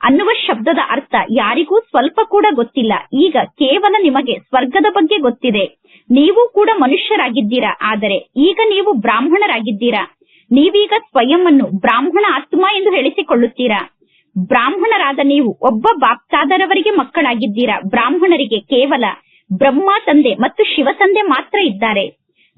ಅನ್ನುವ ಶಬ್ದದ ಅರ್ಥ ಯಾರಿಗೂ ಸ್ವಲ್ಪ ಕೂಡ ಗೊತ್ತಿಲ್ಲ. ಈಗ ಕೇವಲ ನಿಮಗೆ ಸ್ವರ್ಗದ ಬಗ್ಗೆ ಗೊತ್ತಿದೆ. ನೀವು ಕೂಡ ಮನುಷ್ಯರಾಗಿದ್ದೀರಾ? ಆದರೆ ಈಗ ನೀವು ಬ್ರಾಹ್ಮಣರಾಗಿದ್ದೀರಾ? ನೀವೀಗ ಸ್ವಯಂ ಅನ್ನು ಬ್ರಾಹ್ಮಣ ಆತ್ಮ ಎಂದು ಹೇಳಿಸಿಕೊಳ್ಳುತ್ತೀರಾ? ಬ್ರಾಹ್ಮಣರಾದ ನೀವು ಒಬ್ಬ ಬಾಪ್ತಾದರವರಿಗೆ ಮಕ್ಕಳಾಗಿದ್ದೀರಾ? ಬ್ರಾಹ್ಮಣರಿಗೆ ಕೇವಲ ಬ್ರಹ್ಮ ತಂದೆ ಮತ್ತು ಶಿವ ತಂದೆ ಮಾತ್ರ ಇದ್ದಾರೆ.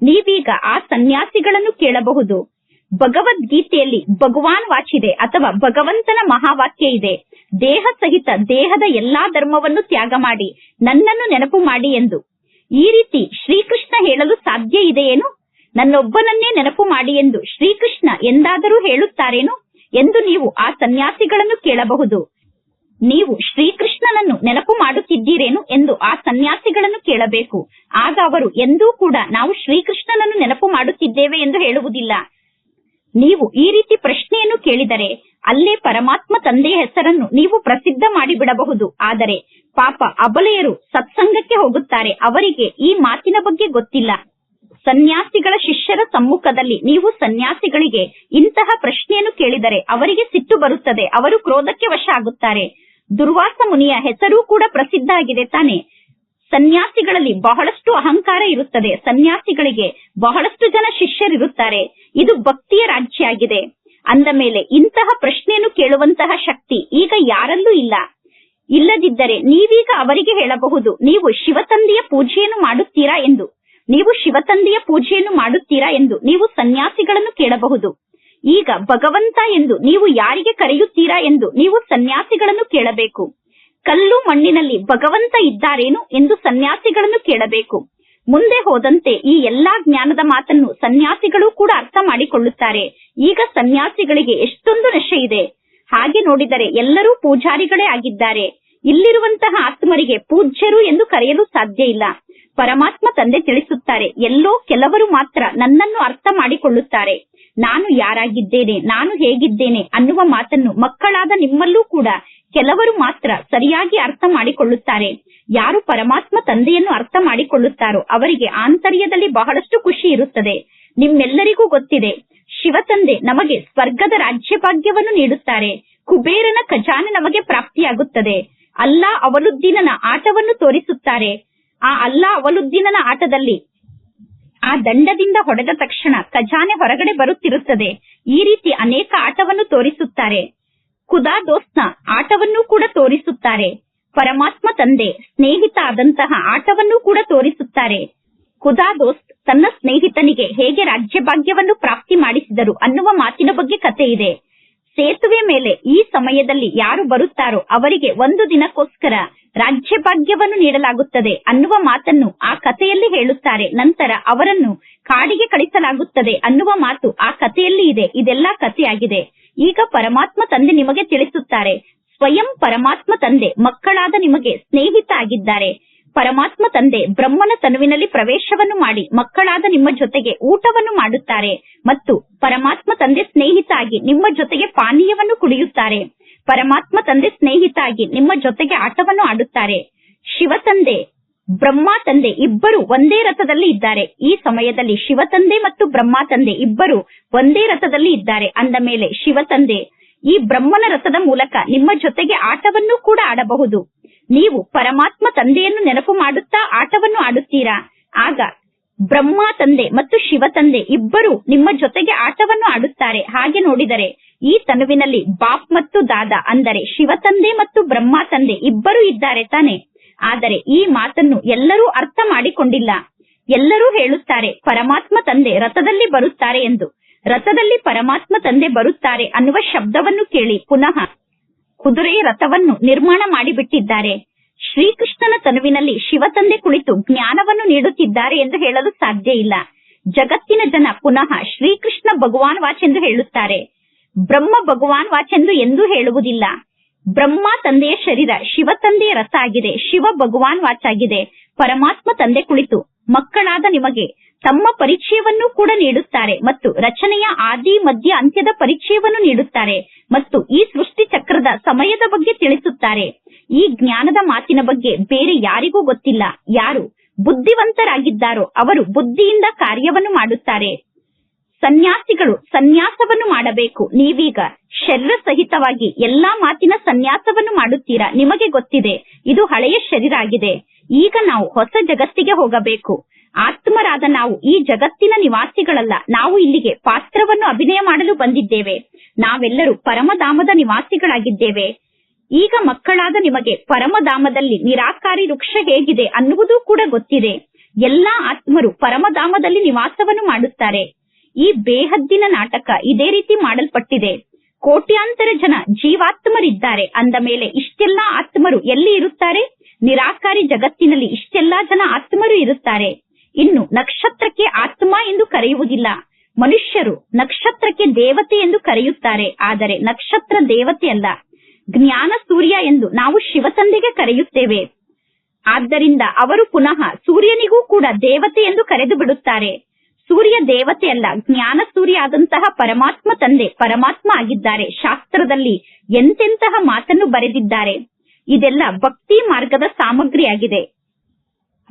ನೀವೀಗ ಆ ಸನ್ಯಾಸಿಗಳನ್ನು ಕೇಳಬಹುದು. ಭಗವದ್ಗೀತೆಯಲ್ಲಿ ಭಗವಾನ್ ವಾಚಿದೆ ಅಥವಾ ಭಗವಂತನ ಮಹಾವಾಕ್ಯ ಇದೆ. ದೇಹ ಸಹಿತ ದೇಹದ ಎಲ್ಲಾ ಧರ್ಮವನ್ನು ತ್ಯಾಗ ಮಾಡಿ, ನನ್ನನ್ನು ನೆನಪು ಮಾಡಿ ಎಂದು. ಈ ರೀತಿ ಶ್ರೀಕೃಷ್ಣ ಹೇಳಲು ಸಾಧ್ಯ ಇದೆಯೇನು? ನನ್ನೊಬ್ಬನನ್ನೇ ನೆನಪು ಮಾಡಿ ಎಂದು ಶ್ರೀಕೃಷ್ಣ ಎಂದಾದರೂ ಹೇಳುತ್ತಾರೇನು? ಎಂದು ನೀವು ಆ ಸನ್ಯಾಸಿಗಳನ್ನು ಕೇಳಬಹುದು. ನೀವು ಶ್ರೀಕೃಷ್ಣನನ್ನು ನೆನಪು ಮಾಡುತ್ತಿದ್ದೀರೇನು ಎಂದು ಆ ಸನ್ಯಾಸಿಗಳನ್ನು ಕೇಳಬೇಕು. ಆಗ ಅವರು ಎಂದೂ ಕೂಡ ನಾವು ಶ್ರೀಕೃಷ್ಣನನ್ನು ನೆನಪು ಮಾಡುತ್ತಿದ್ದೇವೆ ಎಂದು ಹೇಳುವುದಿಲ್ಲ. ನೀವು ಈ ರೀತಿ ಪ್ರಶ್ನೆಯನ್ನು ಕೇಳಿದರೆ ಅಲ್ಲೇ ಪರಮಾತ್ಮ ತಂದೆಯ ಹೆಸರನ್ನು ನೀವು ಪ್ರಸಿದ್ಧ ಮಾಡಿಬಿಡಬಹುದು. ಆದರೆ ಪಾಪ ಅಬಲೆಯರು ಸತ್ಸಂಗಕ್ಕೆ ಹೋಗುತ್ತಾರೆ. ಅವರಿಗೆ ಈ ಮಾತಿನ ಬಗ್ಗೆ ಗೊತ್ತಿಲ್ಲ. ಸನ್ಯಾಸಿಗಳ ಶಿಷ್ಯರ ಸಮ್ಮುಖದಲ್ಲಿ ನೀವು ಸನ್ಯಾಸಿಗಳಿಗೆ ಇಂತಹ ಪ್ರಶ್ನೆಯನ್ನು ಕೇಳಿದರೆ ಅವರಿಗೆ ಸಿಟ್ಟು ಬರುತ್ತದೆ. ಅವರು ಕ್ರೋಧಕ್ಕೆ ವಶ ಆಗುತ್ತಾರೆ. ದುರ್ವಾಸ ಮುನಿಯ ಹೆಸರು ಕೂಡ ಪ್ರಸಿದ್ಧ ಆಗಿದೆ ತಾನೆ. ಸನ್ಯಾಸಿಗಳಲ್ಲಿ ಬಹಳಷ್ಟು ಅಹಂಕಾರ ಇರುತ್ತದೆ. ಸನ್ಯಾಸಿಗಳಿಗೆ ಬಹಳಷ್ಟು ಜನ ಶಿಷ್ಯರಿರುತ್ತಾರೆ. ಇದು ಭಕ್ತಿಯ ರಾಜ್ಯ ಆಗಿದೆ ಅಂದ ಮೇಲೆ ಇಂತಹ ಪ್ರಶ್ನೆಯನ್ನು ಕೇಳುವಂತಹ ಶಕ್ತಿ ಈಗ ಯಾರಲ್ಲೂ ಇಲ್ಲ. ಇಲ್ಲದಿದ್ದರೆ ನೀವೀಗ ಅವರಿಗೆ ಹೇಳಬಹುದು, ನೀವು ಶಿವತಂದೆಯ ಪೂಜೆಯನ್ನು ಮಾಡುತ್ತೀರಾ ಎಂದು. ನೀವು ಶಿವತಂದೆಯ ಪೂಜೆಯನ್ನು ಮಾಡುತ್ತೀರಾ ಎಂದು ನೀವು ಸನ್ಯಾಸಿಗಳನ್ನು ಕೇಳಬಹುದು. ಈಗ ಭಗವಂತ ಎಂದು ನೀವು ಯಾರಿಗೆ ಕರೆಯುತ್ತೀರಾ ಎಂದು ನೀವು ಸನ್ಯಾಸಿಗಳನ್ನು ಕೇಳಬೇಕು. ಕಲ್ಲು ಮಣ್ಣಿನಲ್ಲಿ ಭಗವಂತ ಇದ್ದಾರೇನು ಎಂದು ಸನ್ಯಾಸಿಗಳನ್ನು ಕೇಳಬೇಕು. ಮುಂದೆ ಹೋದಂತೆ ಈ ಎಲ್ಲಾ ಜ್ಞಾನದ ಮಾತನ್ನು ಸನ್ಯಾಸಿಗಳು ಕೂಡ ಅರ್ಥ ಮಾಡಿಕೊಳ್ಳುತ್ತಾರೆ. ಈಗ ಸನ್ಯಾಸಿಗಳಿಗೆ ಎಷ್ಟೊಂದು ನಶೆ ಇದೆ. ಹಾಗೆ ನೋಡಿದರೆ ಎಲ್ಲರೂ ಪೂಜಾರಿಗಳೇ ಆಗಿದ್ದಾರೆ. ಇಲ್ಲಿರುವಂತಹ ಆತ್ಮರಿಗೆ ಪೂಜ್ಯರು ಎಂದು ಕರೆಯಲು ಸಾಧ್ಯ ಇಲ್ಲ. ಪರಮಾತ್ಮ ತಂದೆ ತಿಳಿಸುತ್ತಾರೆ, ಎಲ್ಲೋ ಕೆಲವರು ಮಾತ್ರ ನನ್ನನ್ನು ಅರ್ಥ ಮಾಡಿಕೊಳ್ಳುತ್ತಾರೆ. ನಾನು ಯಾರಾಗಿದ್ದೇನೆ, ನಾನು ಹೇಗಿದ್ದೇನೆ ಅನ್ನುವ ಮಾತನ್ನು ಮಕ್ಕಳಾದ ನಿಮ್ಮಲ್ಲೂ ಕೂಡ ಕೆಲವರು ಮಾತ್ರ ಸರಿಯಾಗಿ ಅರ್ಥ ಮಾಡಿಕೊಳ್ಳುತ್ತಾರೆ. ಯಾರು ಪರಮಾತ್ಮ ತಂದೆಯನ್ನು ಅರ್ಥ ಮಾಡಿಕೊಳ್ಳುತ್ತಾರೋ ಅವರಿಗೆ ಆಂತರ್ಯದಲ್ಲಿ ಬಹಳಷ್ಟು ಖುಷಿ ಇರುತ್ತದೆ. ನಿಮ್ಮೆಲ್ಲರಿಗೂ ಗೊತ್ತಿದೆ ಶಿವತಂದೆ ನಮಗೆ ಸ್ವರ್ಗದ ರಾಜ್ಯ ಭಾಗ್ಯವನ್ನು ನೀಡುತ್ತಾರೆ, ಕುಬೇರನ ಖಜಾನೆ ನಮಗೆ ಪ್ರಾಪ್ತಿಯಾಗುತ್ತದೆ. ಅಲ್ಲಾ ಅವಲುದ್ದೀನನ ಆಟವನ್ನು ತೋರಿಸುತ್ತಾರೆ. ಆ ಅಲ್ಲಾ ಅವಲುದ್ದೀನನ ಆಟದಲ್ಲಿ. ಆ ದಂಡದಿಂದ ಹೊಡೆದ ತಕ್ಷಣ ಖಜಾನೆ ಹೊರಗಡೆ ಬರುತ್ತಿರುತ್ತದೆ. ಈ ರೀತಿ ಅನೇಕ ಆಟವನ್ನು ತೋರಿಸುತ್ತಾರೆ. ಖುದಾ ದೋಸ್ತ್ನ ಆಟವನ್ನು ಕೂಡ ತೋರಿಸುತ್ತಾರೆ. ಪರಮಾತ್ಮ ತಂದೆ, ಸ್ನೇಹಿತ ಆದಂತಹ ಆಟವನ್ನು ಕೂಡ ತೋರಿಸುತ್ತಾರೆ. ಖುದಾ ದೋಸ್ತ್, ತನ್ನ ಸ್ನೇಹಿತನಿಗೆ ಹೇಗೆ ರಾಜ್ಯ ಭಾಗ್ಯವನ್ನು ಪ್ರಾಪ್ತಿ ಮಾಡಿಸಿದರು ಅನ್ನುವ ಮಾತಿನ ಬಗ್ಗೆ ಕಥೆ ಇದೆ ಸೇತುವೆ ಮೇಲೆ ಈ ಸಮಯದಲ್ಲಿ ಯಾರು ಬರುತ್ತಾರೋ ಅವರಿಗೆ ಒಂದು ದಿನಕ್ಕೋಸ್ಕರ ರಾಜ್ಯ ಭಾಗ್ಯವನ್ನು ನೀಡಲಾಗುತ್ತದೆ ಅನ್ನುವ ಮಾತನ್ನು ಆ ಕಥೆಯಲ್ಲಿ ಹೇಳುತ್ತಾರೆ. ನಂತರ ಅವರನ್ನು ಕಾಡಿಗೆ ಕಳಿಸಲಾಗುತ್ತದೆ ಅನ್ನುವ ಮಾತು ಆ ಕಥೆಯಲ್ಲಿ ಇದೆ. ಇದೆಲ್ಲಾ ಕಥೆಯಾಗಿದೆ. ಈಗ ಪರಮಾತ್ಮ ತಂದೆ ನಿಮಗೆ ತಿಳಿಸುತ್ತಾರೆ. ಸ್ವಯಂ ಪರಮಾತ್ಮ ತಂದೆ ಮಕ್ಕಳಾದ ನಿಮಗೆ ಸ್ನೇಹಿತ ಆಗಿದ್ದಾರೆ. ಪರಮಾತ್ಮ ತಂದೆ ಬ್ರಹ್ಮನ ತನುವಿನಲ್ಲಿ ಪ್ರವೇಶವನ್ನು ಮಾಡಿ ಮಕ್ಕಳಾದ ನಿಮ್ಮ ಜೊತೆಗೆ ಊಟವನ್ನು ಮಾಡುತ್ತಾರೆ ಮತ್ತು ಪರಮಾತ್ಮ ತಂದೆ ಸ್ನೇಹಿತ ಆಗಿ ನಿಮ್ಮ ಜೊತೆಗೆ ಪಾನೀಯವನ್ನು ಕುಡಿಯುತ್ತಾರೆ. ಪರಮಾತ್ಮ ತಂದೆ ಸ್ನೇಹಿತ ನಿಮ್ಮ ಜೊತೆಗೆ ಆಟವನ್ನು ಆಡುತ್ತಾರೆ. ಶಿವ ತಂದೆ, ಬ್ರಹ್ಮ ತಂದೆ ಇಬ್ಬರು ಒಂದೇ ರಥದಲ್ಲಿ ಇದ್ದಾರೆ. ಈ ಸಮಯದಲ್ಲಿ ಶಿವ ತಂದೆ ಮತ್ತು ಬ್ರಹ್ಮ ತಂದೆ ಇಬ್ಬರು ಒಂದೇ ರಥದಲ್ಲಿ ಇದ್ದಾರೆ. ಅಂದ ಮೇಲೆ ಶಿವ ತಂದೆ ಈ ಬ್ರಹ್ಮನ ರಥದ ಮೂಲಕ ನಿಮ್ಮ ಜೊತೆಗೆ ಆಟವನ್ನು ಕೂಡ ಆಡಬಹುದು. ನೀವು ಪರಮಾತ್ಮ ತಂದೆಯನ್ನು ನೆನಪು ಮಾಡುತ್ತಾ ಆಟವನ್ನು ಆಡುತ್ತೀರಾ? ಆಗ ಬ್ರಹ್ಮ ತಂದೆ ಮತ್ತು ಶಿವ ತಂದೆ ಇಬ್ಬರು ನಿಮ್ಮ ಜೊತೆಗೆ ಆಟವನ್ನು ಆಡುತ್ತಾರೆ. ಹಾಗೆ ನೋಡಿದರೆ ಈ ತನುವಿನಲ್ಲಿ ಬಾಪ್ ಮತ್ತು ದಾದಾ ಅಂದರೆ ಶಿವ ತಂದೆ ಮತ್ತು ಬ್ರಹ್ಮ ತಂದೆ ಇಬ್ಬರು ಇದ್ದಾರೆ ತಾನೆ. ಆದರೆ ಈ ಮಾತನ್ನು ಎಲ್ಲರೂ ಅರ್ಥ ಮಾಡಿಕೊಂಡಿಲ್ಲ. ಎಲ್ಲರೂ ಹೇಳುತ್ತಾರೆ, ಪರಮಾತ್ಮ ತಂದೆ ರಥದಲ್ಲಿ ಬರುತ್ತಾರೆ ಎಂದು. ರಥದಲ್ಲಿ ಪರಮಾತ್ಮ ತಂದೆ ಬರುತ್ತಾರೆ ಅನ್ನುವ ಶಬ್ದವನ್ನು ಕೇಳಿ ಪುನಃ ಕುದುರೆ ರಥವನ್ನು ನಿರ್ಮಾಣ ಮಾಡಿಬಿಟ್ಟಿದ್ದಾರೆ. ಶ್ರೀಕೃಷ್ಣನ ತನುವಿನಲ್ಲಿ ಶಿವ ತಂದೆ ಕುಳಿತು ಜ್ಞಾನವನ್ನು ನೀಡುತ್ತಿದ್ದಾರೆ ಎಂದು ಹೇಳಲು ಸಾಧ್ಯ ಇಲ್ಲ. ಜಗತ್ತಿನ ಜನ ಪುನಃ ಶ್ರೀಕೃಷ್ಣ ಭಗವಾನ್ ವಾಚ್ ಎಂದು ಹೇಳುತ್ತಾರೆ. ಬ್ರಹ್ಮ ಭಗವಾನ್ ವಾಚ್ ಎಂದು ಎಂದೂ ಹೇಳುವುದಿಲ್ಲ. ಬ್ರಹ್ಮ ತಂದೆಯ ಶರೀರ ಶಿವ ತಂದೆಯ ರಥ ಆಗಿದೆ. ಶಿವ ಭಗವಾನ್ ವಾಚ್ ಆಗಿದೆ. ಪರಮಾತ್ಮ ತಂದೆ ಕುಳಿತು ಮಕ್ಕಳಾದ ನಿಮಗೆ ತಮ್ಮ ಪರಿಚಯವನ್ನು ಕೂಡ ನೀಡುತ್ತಾರೆ ಮತ್ತು ರಚನೆಯ ಆದಿ, ಮಧ್ಯ, ಅಂತ್ಯದ ಪರಿಚಯವನ್ನು ನೀಡುತ್ತಾರೆ ಮತ್ತು ಈ ಸೃಷ್ಟಿ ಚಕ್ರದ ಸಮಯದ ಬಗ್ಗೆ ತಿಳಿಸುತ್ತಾರೆ. ಈ ಜ್ಞಾನದ ಮಾತಿನ ಬಗ್ಗೆ ಬೇರೆ ಯಾರಿಗೂ ಗೊತ್ತಿಲ್ಲ. ಯಾರು ಬುದ್ಧಿವಂತರಾಗಿದ್ದಾರೋ ಅವರು ಬುದ್ಧಿಯಿಂದ ಕಾರ್ಯವನ್ನು ಮಾಡುತ್ತಾರೆ. ಸನ್ಯಾಸಿಗಳು ಸನ್ಯಾಸವನ್ನು ಮಾಡಬೇಕು. ನೀವೀಗ ಶರೀರ ಸಹಿತವಾಗಿ ಎಲ್ಲಾ ಮಾತಿನ ಸನ್ಯಾಸವನ್ನು ಮಾಡುತ್ತೀರಾ? ನಿಮಗೆ ಗೊತ್ತಿದೆ. ಇದು ಹಳೆಯ ಶರೀರ ಆಗಿದೆ. ಈಗ ನಾವು ಹೊಸ ಜಗತ್ತಿಗೆ ಹೋಗಬೇಕು. ಆತ್ಮರಾದ ನಾವು ಈ ಜಗತ್ತಿನ ನಿವಾಸಿಗಳಲ್ಲ. ನಾವು ಇಲ್ಲಿಗೆ ಪಾತ್ರವನ್ನು ಅಭಿನಯ ಮಾಡಲು ಬಂದಿದ್ದೇವೆ. ನಾವೆಲ್ಲರೂ ಪರಮಧಾಮದ ನಿವಾಸಿಗಳಾಗಿದ್ದೇವೆ. ಈಗ ಮಕ್ಕಳಾದ ನಿಮಗೆ ಪರಮಧಾಮದಲ್ಲಿ ನಿರಾಕಾರಿ ವೃಕ್ಷ ಹೇಗಿದೆ ಅನ್ನುವುದು ಕೂಡ ಗೊತ್ತಿದೆ. ಎಲ್ಲಾ ಆತ್ಮರು ಪರಮಧಾಮದಲ್ಲಿ ನಿವಾಸವನ್ನು ಮಾಡುತ್ತಾರೆ. ಈ ಬೇಹದ್ದಿನ ನಾಟಕ ಇದೇ ರೀತಿ ಮಾಡಲ್ಪಟ್ಟಿದೆ. ಕೋಟ್ಯಾಂತರ ಜನ ಜೀವಾತ್ಮರಿದ್ದಾರೆ. ಅಂದ ಮೇಲೆ ಇಷ್ಟೆಲ್ಲಾ ಆತ್ಮರು ಎಲ್ಲಿ ಇರುತ್ತಾರೆ? ನಿರಾಕಾರಿ ಜಗತ್ತಿನಲ್ಲಿ ಇಷ್ಟೆಲ್ಲಾ ಜನ ಆತ್ಮರು ಇರುತ್ತಾರೆ. ಇನ್ನು ನಕ್ಷತ್ರಕ್ಕೆ ಆತ್ಮ ಎಂದು ಕರೆಯುವುದಿಲ್ಲ. ಮನುಷ್ಯರು ನಕ್ಷತ್ರಕ್ಕೆ ದೇವತೆ ಎಂದು ಕರೆಯುತ್ತಾರೆ. ಆದರೆ ನಕ್ಷತ್ರ ದೇವತೆ ಅಲ್ಲ. ಜ್ಞಾನ ಸೂರ್ಯ ಎಂದು ನಾವು ಶಿವತಂದೆಗೆ ಕರೆಯುತ್ತೇವೆ. ಆದ್ದರಿಂದ ಅವರು ಪುನಃ ಸೂರ್ಯನಿಗೂ ಕೂಡ ದೇವತೆ ಎಂದು ಕರೆದು ಬಿಡುತ್ತಾರೆ ಸೂರ್ಯ ದೇವತೆ ಅಲ್ಲ, ಜ್ಞಾನ ಸೂರ್ಯ ಆದಂತಹ ಪರಮಾತ್ಮ ತಂದೆ, ಪರಮಾತ್ಮ ಆಗಿದ್ದಾರೆ. ಶಾಸ್ತ್ರದಲ್ಲಿ ಎಂತೆಂತಹ ಮಾತನ್ನು ಬರೆದಿದ್ದಾರೆ. ಇದೆಲ್ಲ ಭಕ್ತಿ ಮಾರ್ಗದ ಸಾಮಗ್ರಿಯಾಗಿದೆ.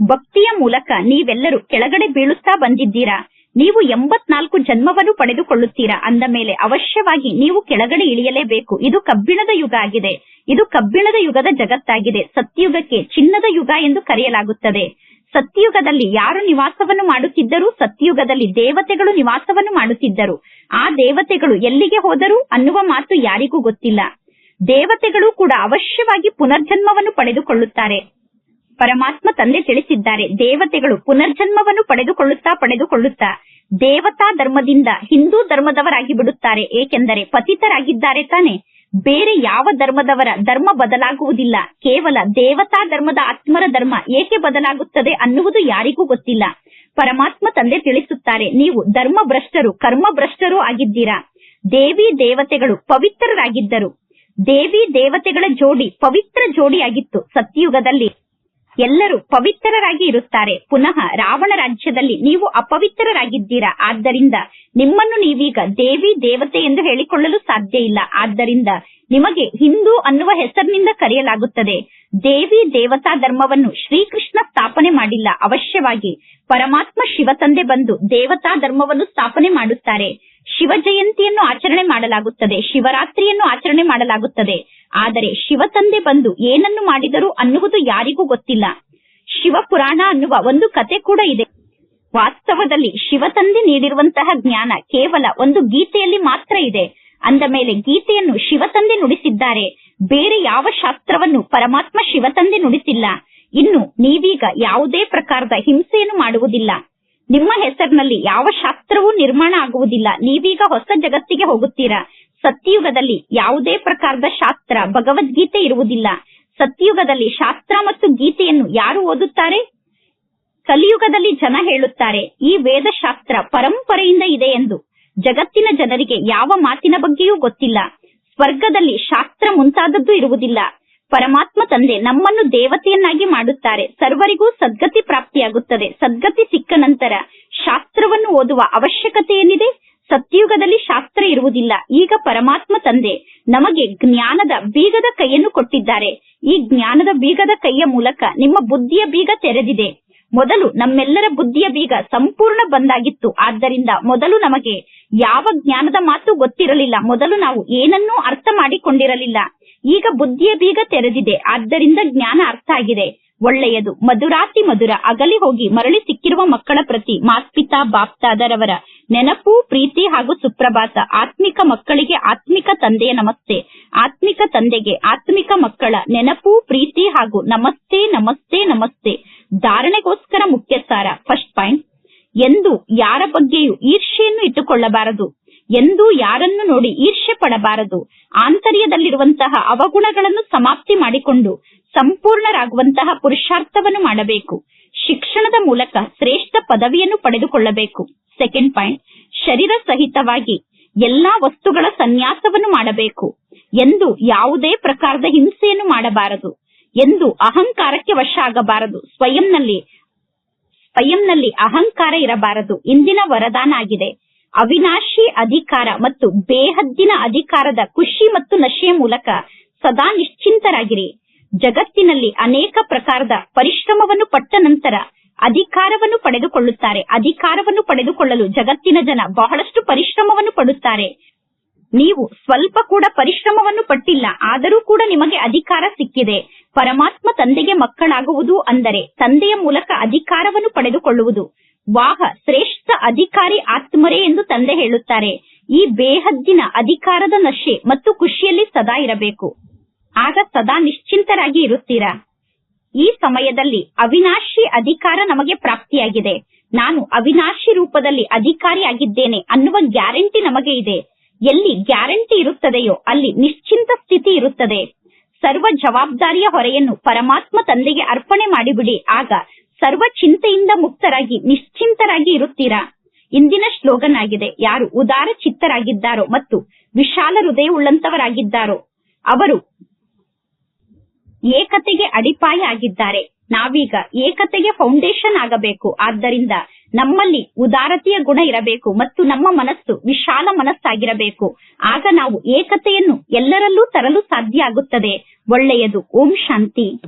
ಭಕ್ತಿಯ ಮೂಲಕ ನೀವೆಲ್ಲರೂ ಕೆಳಗಡೆ ಬೀಳುತ್ತಾ ಬಂದಿದ್ದೀರಾ? ನೀವು ಎಂಬತ್ನಾಲ್ಕು ಜನ್ಮವನ್ನು ಪಡೆದುಕೊಳ್ಳುತ್ತೀರಾ? ಅಂದ ಮೇಲೆ ಅವಶ್ಯವಾಗಿ ನೀವು ಕೆಳಗಡೆ ಇಳಿಯಲೇಬೇಕು. ಇದು ಕಬ್ಬಿಣದ ಯುಗ ಆಗಿದೆ. ಇದು ಕಬ್ಬಿಣದ ಯುಗದ ಜಗತ್ತಾಗಿದೆ. ಸತ್ಯುಗಕ್ಕೆ ಚಿನ್ನದ ಯುಗ ಎಂದು ಕರೆಯಲಾಗುತ್ತದೆ. ಸತ್ಯುಗದಲ್ಲಿ ಯಾರು ನಿವಾಸವನ್ನು ಮಾಡುತ್ತಿದ್ದರು? ಸತ್ಯುಗದಲ್ಲಿ ದೇವತೆಗಳು ನಿವಾಸವನ್ನು ಮಾಡುತ್ತಿದ್ದರು. ಆ ದೇವತೆಗಳು ಎಲ್ಲಿಗೆ ಹೋದರು ಅನ್ನುವ ಮಾತು ಯಾರಿಗೂ ಗೊತ್ತಿಲ್ಲ. ದೇವತೆಗಳು ಕೂಡ ಅವಶ್ಯವಾಗಿ ಪುನರ್ಜನ್ಮವನ್ನು ಪಡೆದುಕೊಳ್ಳುತ್ತಾರೆ. ಪರಮಾತ್ಮ ತಂದೆ ತಿಳಿಸಿದ್ದಾರೆ. ದೇವತೆಗಳು ಪುನರ್ಜನ್ಮವನ್ನು ಪಡೆದುಕೊಳ್ಳುತ್ತಾ ಪಡೆದುಕೊಳ್ಳುತ್ತಾ ದೇವತಾ ಧರ್ಮದಿಂದ ಹಿಂದೂ ಧರ್ಮದವರಾಗಿ ಬಿಡುತ್ತಾರೆ. ಏಕೆಂದರೆ ಪತಿತರಾಗಿದ್ದಾರೆ ತಾನೆ. ಬೇರೆ ಯಾವ ಧರ್ಮದವರ ಧರ್ಮ ಬದಲಾಗುವುದಿಲ್ಲ. ಕೇವಲ ದೇವತಾ ಧರ್ಮದ ಆತ್ಮರ ಧರ್ಮ ಏಕೆ ಬದಲಾಗುತ್ತದೆ ಅನ್ನುವುದು ಯಾರಿಗೂ ಗೊತ್ತಿಲ್ಲ. ಪರಮಾತ್ಮ ತಂದೆ ತಿಳಿಸುತ್ತಾರೆ, ನೀವು ಧರ್ಮ ಭ್ರಷ್ಟರು ಕರ್ಮ ಭ್ರಷ್ಟರೂ ಆಗಿದ್ದೀರಾ. ದೇವಿ ದೇವತೆಗಳು ಪವಿತ್ರರಾಗಿದ್ದರು. ದೇವಿ ದೇವತೆಗಳ ಜೋಡಿ ಪವಿತ್ರ ಜೋಡಿಯಾಗಿತ್ತು ಸತ್ಯುಗದಲ್ಲಿ. ಎಲ್ಲರೂ ಪವಿತ್ರರಾಗಿ ಇರುತ್ತಾರೆ. ಪುನಃ ರಾವಣ ರಾಜ್ಯದಲ್ಲಿ ನೀವು ಅಪವಿತ್ರರಾಗಿದ್ದೀರಾ? ಆದ್ದರಿಂದ ನಿಮ್ಮನ್ನು ನೀವೀಗ ದೇವಿ, ದೇವತೆ ಎಂದು ಹೇಳಿಕೊಳ್ಳಲು ಸಾಧ್ಯ ಇಲ್ಲ. ಆದ್ದರಿಂದ ನಿಮಗೆ ಹಿಂದೂ ಅನ್ನುವ ಹೆಸರಿನಿಂದ ಕರೆಯಲಾಗುತ್ತದೆ. ದೇವಿ, ದೇವತಾ ಧರ್ಮವನ್ನು ಶ್ರೀಕೃಷ್ಣ ಸ್ಥಾಪನೆ ಮಾಡಿಲ್ಲ. ಅವಶ್ಯವಾಗಿ ಪರಮಾತ್ಮ ಶಿವ ತಂದೆ ಬಂದು ದೇವತಾ ಧರ್ಮವನ್ನು ಸ್ಥಾಪನೆ ಮಾಡುತ್ತಾರೆ. ಶಿವ ಜಯಂತಿಯನ್ನು ಆಚರಣೆ ಮಾಡಲಾಗುತ್ತದೆ, ಶಿವರಾತ್ರಿಯನ್ನು ಆಚರಣೆ ಮಾಡಲಾಗುತ್ತದೆ. ಆದರೆ ಶಿವ ತಂದೆ ಬಂದು ಏನನ್ನು ಮಾಡಿದರು ಅನ್ನುವುದು ಯಾರಿಗೂ ಗೊತ್ತಿಲ್ಲ. ಶಿವ ಪುರಾಣ ಅನ್ನುವ ಒಂದು ಕತೆ ಕೂಡ ಇದೆ. ವಾಸ್ತವದಲ್ಲಿ ಶಿವ ತಂದೆ ನೀಡಿರುವಂತಹ ಜ್ಞಾನ ಕೇವಲ ಒಂದು ಗೀತೆಯಲ್ಲಿ ಮಾತ್ರ ಇದೆ. ಅಂದ ಮೇಲೆ ಗೀತೆಯನ್ನು ಶಿವ ತಂದೆ ನುಡಿಸಿದ್ದಾರೆ. ಬೇರೆ ಯಾವ ಶಾಸ್ತ್ರವನ್ನು ಪರಮಾತ್ಮ ಶಿವ ತಂದೆ ನುಡಿಸಿಲ್ಲ. ಇನ್ನು ನೀವೀಗ ಯಾವುದೇ ಪ್ರಕಾರದ ಹಿಂಸೆಯನ್ನು ಮಾಡುವುದಿಲ್ಲ. ನಿಮ್ಮ ಹೆಸರಿನಲ್ಲಿ ಯಾವ ಶಾಸ್ತ್ರವೂ ನಿರ್ಮಾಣ ಆಗುವುದಿಲ್ಲ. ನೀವೀಗ ಹೊಸ ಜಗತ್ತಿಗೆ ಹೋಗುತ್ತೀರಾ. ಸತ್ಯಯುಗದಲ್ಲಿ ಯಾವುದೇ ಪ್ರಕಾರದ ಶಾಸ್ತ್ರ, ಭಗವದ್ಗೀತೆ ಇರುವುದಿಲ್ಲ. ಸತ್ಯಯುಗದಲ್ಲಿ ಶಾಸ್ತ್ರ ಮತ್ತು ಗೀತೆಯನ್ನು ಯಾರು ಓದುತ್ತಾರೆ? ಕಲಿಯುಗದಲ್ಲಿ ಜನ ಹೇಳುತ್ತಾರೆ, ಈ ವೇದಶಾಸ್ತ್ರ ಪರಂಪರೆಯಿಂದ ಇದೆ ಎಂದು. ಜಗತ್ತಿನ ಜನರಿಗೆ ಯಾವ ಮಾತಿನ ಬಗ್ಗೆಯೂ ಗೊತ್ತಿಲ್ಲ. ಸ್ವರ್ಗದಲ್ಲಿ ಶಾಸ್ತ್ರ ಮುಂತಾದದ್ದು ಇರುವುದಿಲ್ಲ. ಪರಮಾತ್ಮ ತಂದೆ ನಮ್ಮನ್ನು ದೇವತೆಯನ್ನಾಗಿ ಮಾಡುತ್ತಾರೆ. ಸರ್ವರಿಗೂ ಸದ್ಗತಿ ಪ್ರಾಪ್ತಿಯಾಗುತ್ತದೆ. ಸದ್ಗತಿ ಸಿಕ್ಕ ನಂತರ ಶಾಸ್ತ್ರವನ್ನು ಓದುವ ಅವಶ್ಯಕತೆ ಏನಿದೆ? ಸತ್ಯುಗದಲ್ಲಿ ಶಾಸ್ತ್ರ ಇರುವುದಿಲ್ಲ. ಈಗ ಪರಮಾತ್ಮ ತಂದೆ ನಮಗೆ ಜ್ಞಾನದ ಬೀಗದ ಕೈಯನ್ನು ಕೊಟ್ಟಿದ್ದಾರೆ. ಈ ಜ್ಞಾನದ ಬೀಗದ ಕೈಯ ಮೂಲಕ ನಿಮ್ಮ ಬುದ್ಧಿಯ ಬೀಗ ತೆರೆದಿದೆ. ಮೊದಲು ನಮ್ಮೆಲ್ಲರ ಬುದ್ಧಿಯ ಬೀಗ ಸಂಪೂರ್ಣ ಬಂದಾಗಿತ್ತು. ಆದ್ದರಿಂದ ಮೊದಲು ನಮಗೆ ಯಾವ ಜ್ಞಾನದ ಮಾತು ಗೊತ್ತಿರಲಿಲ್ಲ. ಮೊದಲು ನಾವು ಏನನ್ನೂ ಅರ್ಥ ಮಾಡಿಕೊಂಡಿರಲಿಲ್ಲ. ಈಗ ಬುದ್ಧಿಯ ಬೀಗ ತೆರೆದಿದೆ. ಆದ್ದರಿಂದ ಜ್ಞಾನ ಅರ್ಥ ಆಗಿದೆ. ಒಳ್ಳೆಯದು. ಮಧುರಾತಿ ಮಧುರ. ಅಗಲಿ ಹೋಗಿ ಮರಳಿ ಸಿಕ್ಕಿರುವ ಮಕ್ಕಳ ಪ್ರತಿ ಮಾತ್ಪಿತಾ ಬಾಪ್ತಾದರವರ ನೆನಪು, ಪ್ರೀತಿ ಹಾಗೂ ಸುಪ್ರಭಾತ. ಆತ್ಮಿಕ ಮಕ್ಕಳಿಗೆ ಆತ್ಮಿಕ ತಂದೆಯ ನಮಸ್ತೆ. ಆತ್ಮಿಕ ತಂದೆಗೆ ಆತ್ಮಿಕ ಮಕ್ಕಳ ನೆನಪು, ಪ್ರೀತಿ ಹಾಗೂ ನಮಸ್ತೆ ನಮಸ್ತೆ ನಮಸ್ತೆ. ಧಾರಣೆಗೋಸ್ಕರ ಮುಖ್ಯ ಸಾರ ಫಸ್ಟ್ ಪಾಯಿಂಟ್. ಎಂದು ಯಾರ ಬಗ್ಗೆಯೂ ಈರ್ಷೆಯನ್ನು ಇಟ್ಟುಕೊಳ್ಳಬಾರದು, ಎಂದು ಯಾರನ್ನು ನೋಡಿ ಈರ್ಷೆ ಪಡಬಾರದು. ಆಂತರ್ಯದಲ್ಲಿರುವಂತಹ ಅವಗುಣಗಳನ್ನು ಸಮಾಪ್ತಿ ಮಾಡಿಕೊಂಡು ಸಂಪೂರ್ಣರಾಗುವಂತಹ ಪುರುಷಾರ್ಥವನ್ನು ಮಾಡಬೇಕು. ಶಿಕ್ಷಣದ ಮೂಲಕ ಶ್ರೇಷ್ಠ ಪದವಿಯನ್ನು ಪಡೆದುಕೊಳ್ಳಬೇಕು. ಸೆಕೆಂಡ್ ಪಾಯಿಂಟ್ ಶರೀರ ಸಹಿತವಾಗಿ ಎಲ್ಲಾ ವಸ್ತುಗಳ ಸನ್ಯಾಸವನ್ನು ಮಾಡಬೇಕು ಎಂದು ಯಾವುದೇ ಪ್ರಕಾರದ ಹಿಂಸೆಯನ್ನು ಮಾಡಬಾರದು, ಎಂದು ಅಹಂಕಾರಕ್ಕೆ ವಶ ಆಗಬಾರದು. ಸ್ವಯಂನಲ್ಲಿ ಸ್ವಯಂನಲ್ಲಿ ಅಹಂಕಾರ ಇರಬಾರದು. ಇಂದಿನ ವರದಾನ ಆಗಿದೆ ಅವಿನಾಶಿ ಅಧಿಕಾರ ಮತ್ತು ಬೇಹದ್ದಿನ ಅಧಿಕಾರದ ಖುಷಿ ಮತ್ತು ನಶೆಯ ಮೂಲಕ ಸದಾ ನಿಶ್ಚಿಂತರಾಗಿರಿ. ಜಗತ್ತಿನಲ್ಲಿ ಅನೇಕ ಪ್ರಕಾರದ ಪರಿಶ್ರಮವನ್ನು ಪಟ್ಟ ನಂತರ ಅಧಿಕಾರವನ್ನು ಪಡೆದುಕೊಳ್ಳುತ್ತಾರೆ. ಅಧಿಕಾರವನ್ನು ಪಡೆದುಕೊಳ್ಳಲು ಜಗತ್ತಿನ ಜನ ಬಹಳಷ್ಟು ಪರಿಶ್ರಮವನ್ನು ಪಡುತ್ತಾರೆ. ನೀವು ಸ್ವಲ್ಪ ಕೂಡ ಪರಿಶ್ರಮವನ್ನು ಪಟ್ಟಿಲ್ಲ, ಆದರೂ ಕೂಡ ನಿಮಗೆ ಅಧಿಕಾರ ಸಿಕ್ಕಿದೆ. ಪರಮಾತ್ಮ ತಂದೆಗೆ ಮಕ್ಕಳಾಗುವುದು ಅಂದರೆ ತಂದೆಯ ಮೂಲಕ ಅಧಿಕಾರವನ್ನು ಪಡೆದುಕೊಳ್ಳುವುದು. ವಾಹ, ಶ್ರೇಷ್ಠ ಅಧಿಕಾರಿ ಆತ್ಮರೇ ಎಂದು ತಂದೆ ಹೇಳುತ್ತಾರೆ. ಈ ಬೇಹದ್ದಿನ ಅಧಿಕಾರದ ನಶೆ ಮತ್ತು ಖುಷಿಯಲ್ಲಿ ಸದಾ ಇರಬೇಕು. ಆಗ ಸದಾ ನಿಶ್ಚಿಂತರಾಗಿ ಇರುತ್ತೀರಾ? ಈ ಸಮಯದಲ್ಲಿ ಅವಿನಾಶಿ ಅಧಿಕಾರ ನಮಗೆ ಪ್ರಾಪ್ತಿಯಾಗಿದೆ. ನಾನು ಅವಿನಾಶಿ ರೂಪದಲ್ಲಿ ಅಧಿಕಾರಿ ಆಗಿದ್ದೇನೆ ಅನ್ನುವ ಗ್ಯಾರಂಟಿ ನಮಗೆ ಇದೆ. ಎಲ್ಲಿ ಗ್ಯಾರಂಟಿ ಇರುತ್ತದೆಯೋ ಅಲ್ಲಿ ನಿಶ್ಚಿಂತ ಸ್ಥಿತಿ ಇರುತ್ತದೆ. ಸರ್ವ ಜವಾಬ್ದಾರಿಯ ಹೊರೆಯನ್ನು ಪರಮಾತ್ಮ ತಂದೆಗೆ ಅರ್ಪಣೆ ಮಾಡಿಬಿಡಿ. ಆಗ ಸರ್ವ ಚಿಂತೆಯಿಂದ ಮುಕ್ತರಾಗಿ ನಿಶ್ಚಿಂತರಾಗಿ ಇರುತ್ತೀರಾ? ಇಂದಿನ ಸ್ಲೋಗನ್ ಆಗಿದೆ ಯಾರು ಉದಾರ ಚಿತ್ತರಾಗಿದ್ದಾರೋ ಮತ್ತು ವಿಶಾಲ ಹೃದಯವುಳ್ಳಂತವರಾಗಿದ್ದಾರೋ? ಅವರು ಏಕತೆಗೆ ಅಡಿಪಾಯ ಆಗಿದ್ದಾರೆ. ನಾವೀಗ ಏಕತೆಗೆ ಫೌಂಡೇಶನ್ ಆಗಬೇಕು. ಆದ್ದರಿಂದ ನಮ್ಮಲ್ಲಿ ಉದಾರತೆಯ ಗುಣ ಇರಬೇಕು ಮತ್ತು ನಮ್ಮ ಮನಸ್ಸು ವಿಶಾಲ ಮನಸ್ಸಾಗಿರಬೇಕು. ಆಗ ನಾವು ಏಕತೆಯನ್ನು ಎಲ್ಲರಲ್ಲೂ ತರಲು ಸಾಧ್ಯ ಆಗುತ್ತದೆ. ಒಳ್ಳೆಯದು. ಓಂ ಶಾಂತಿ.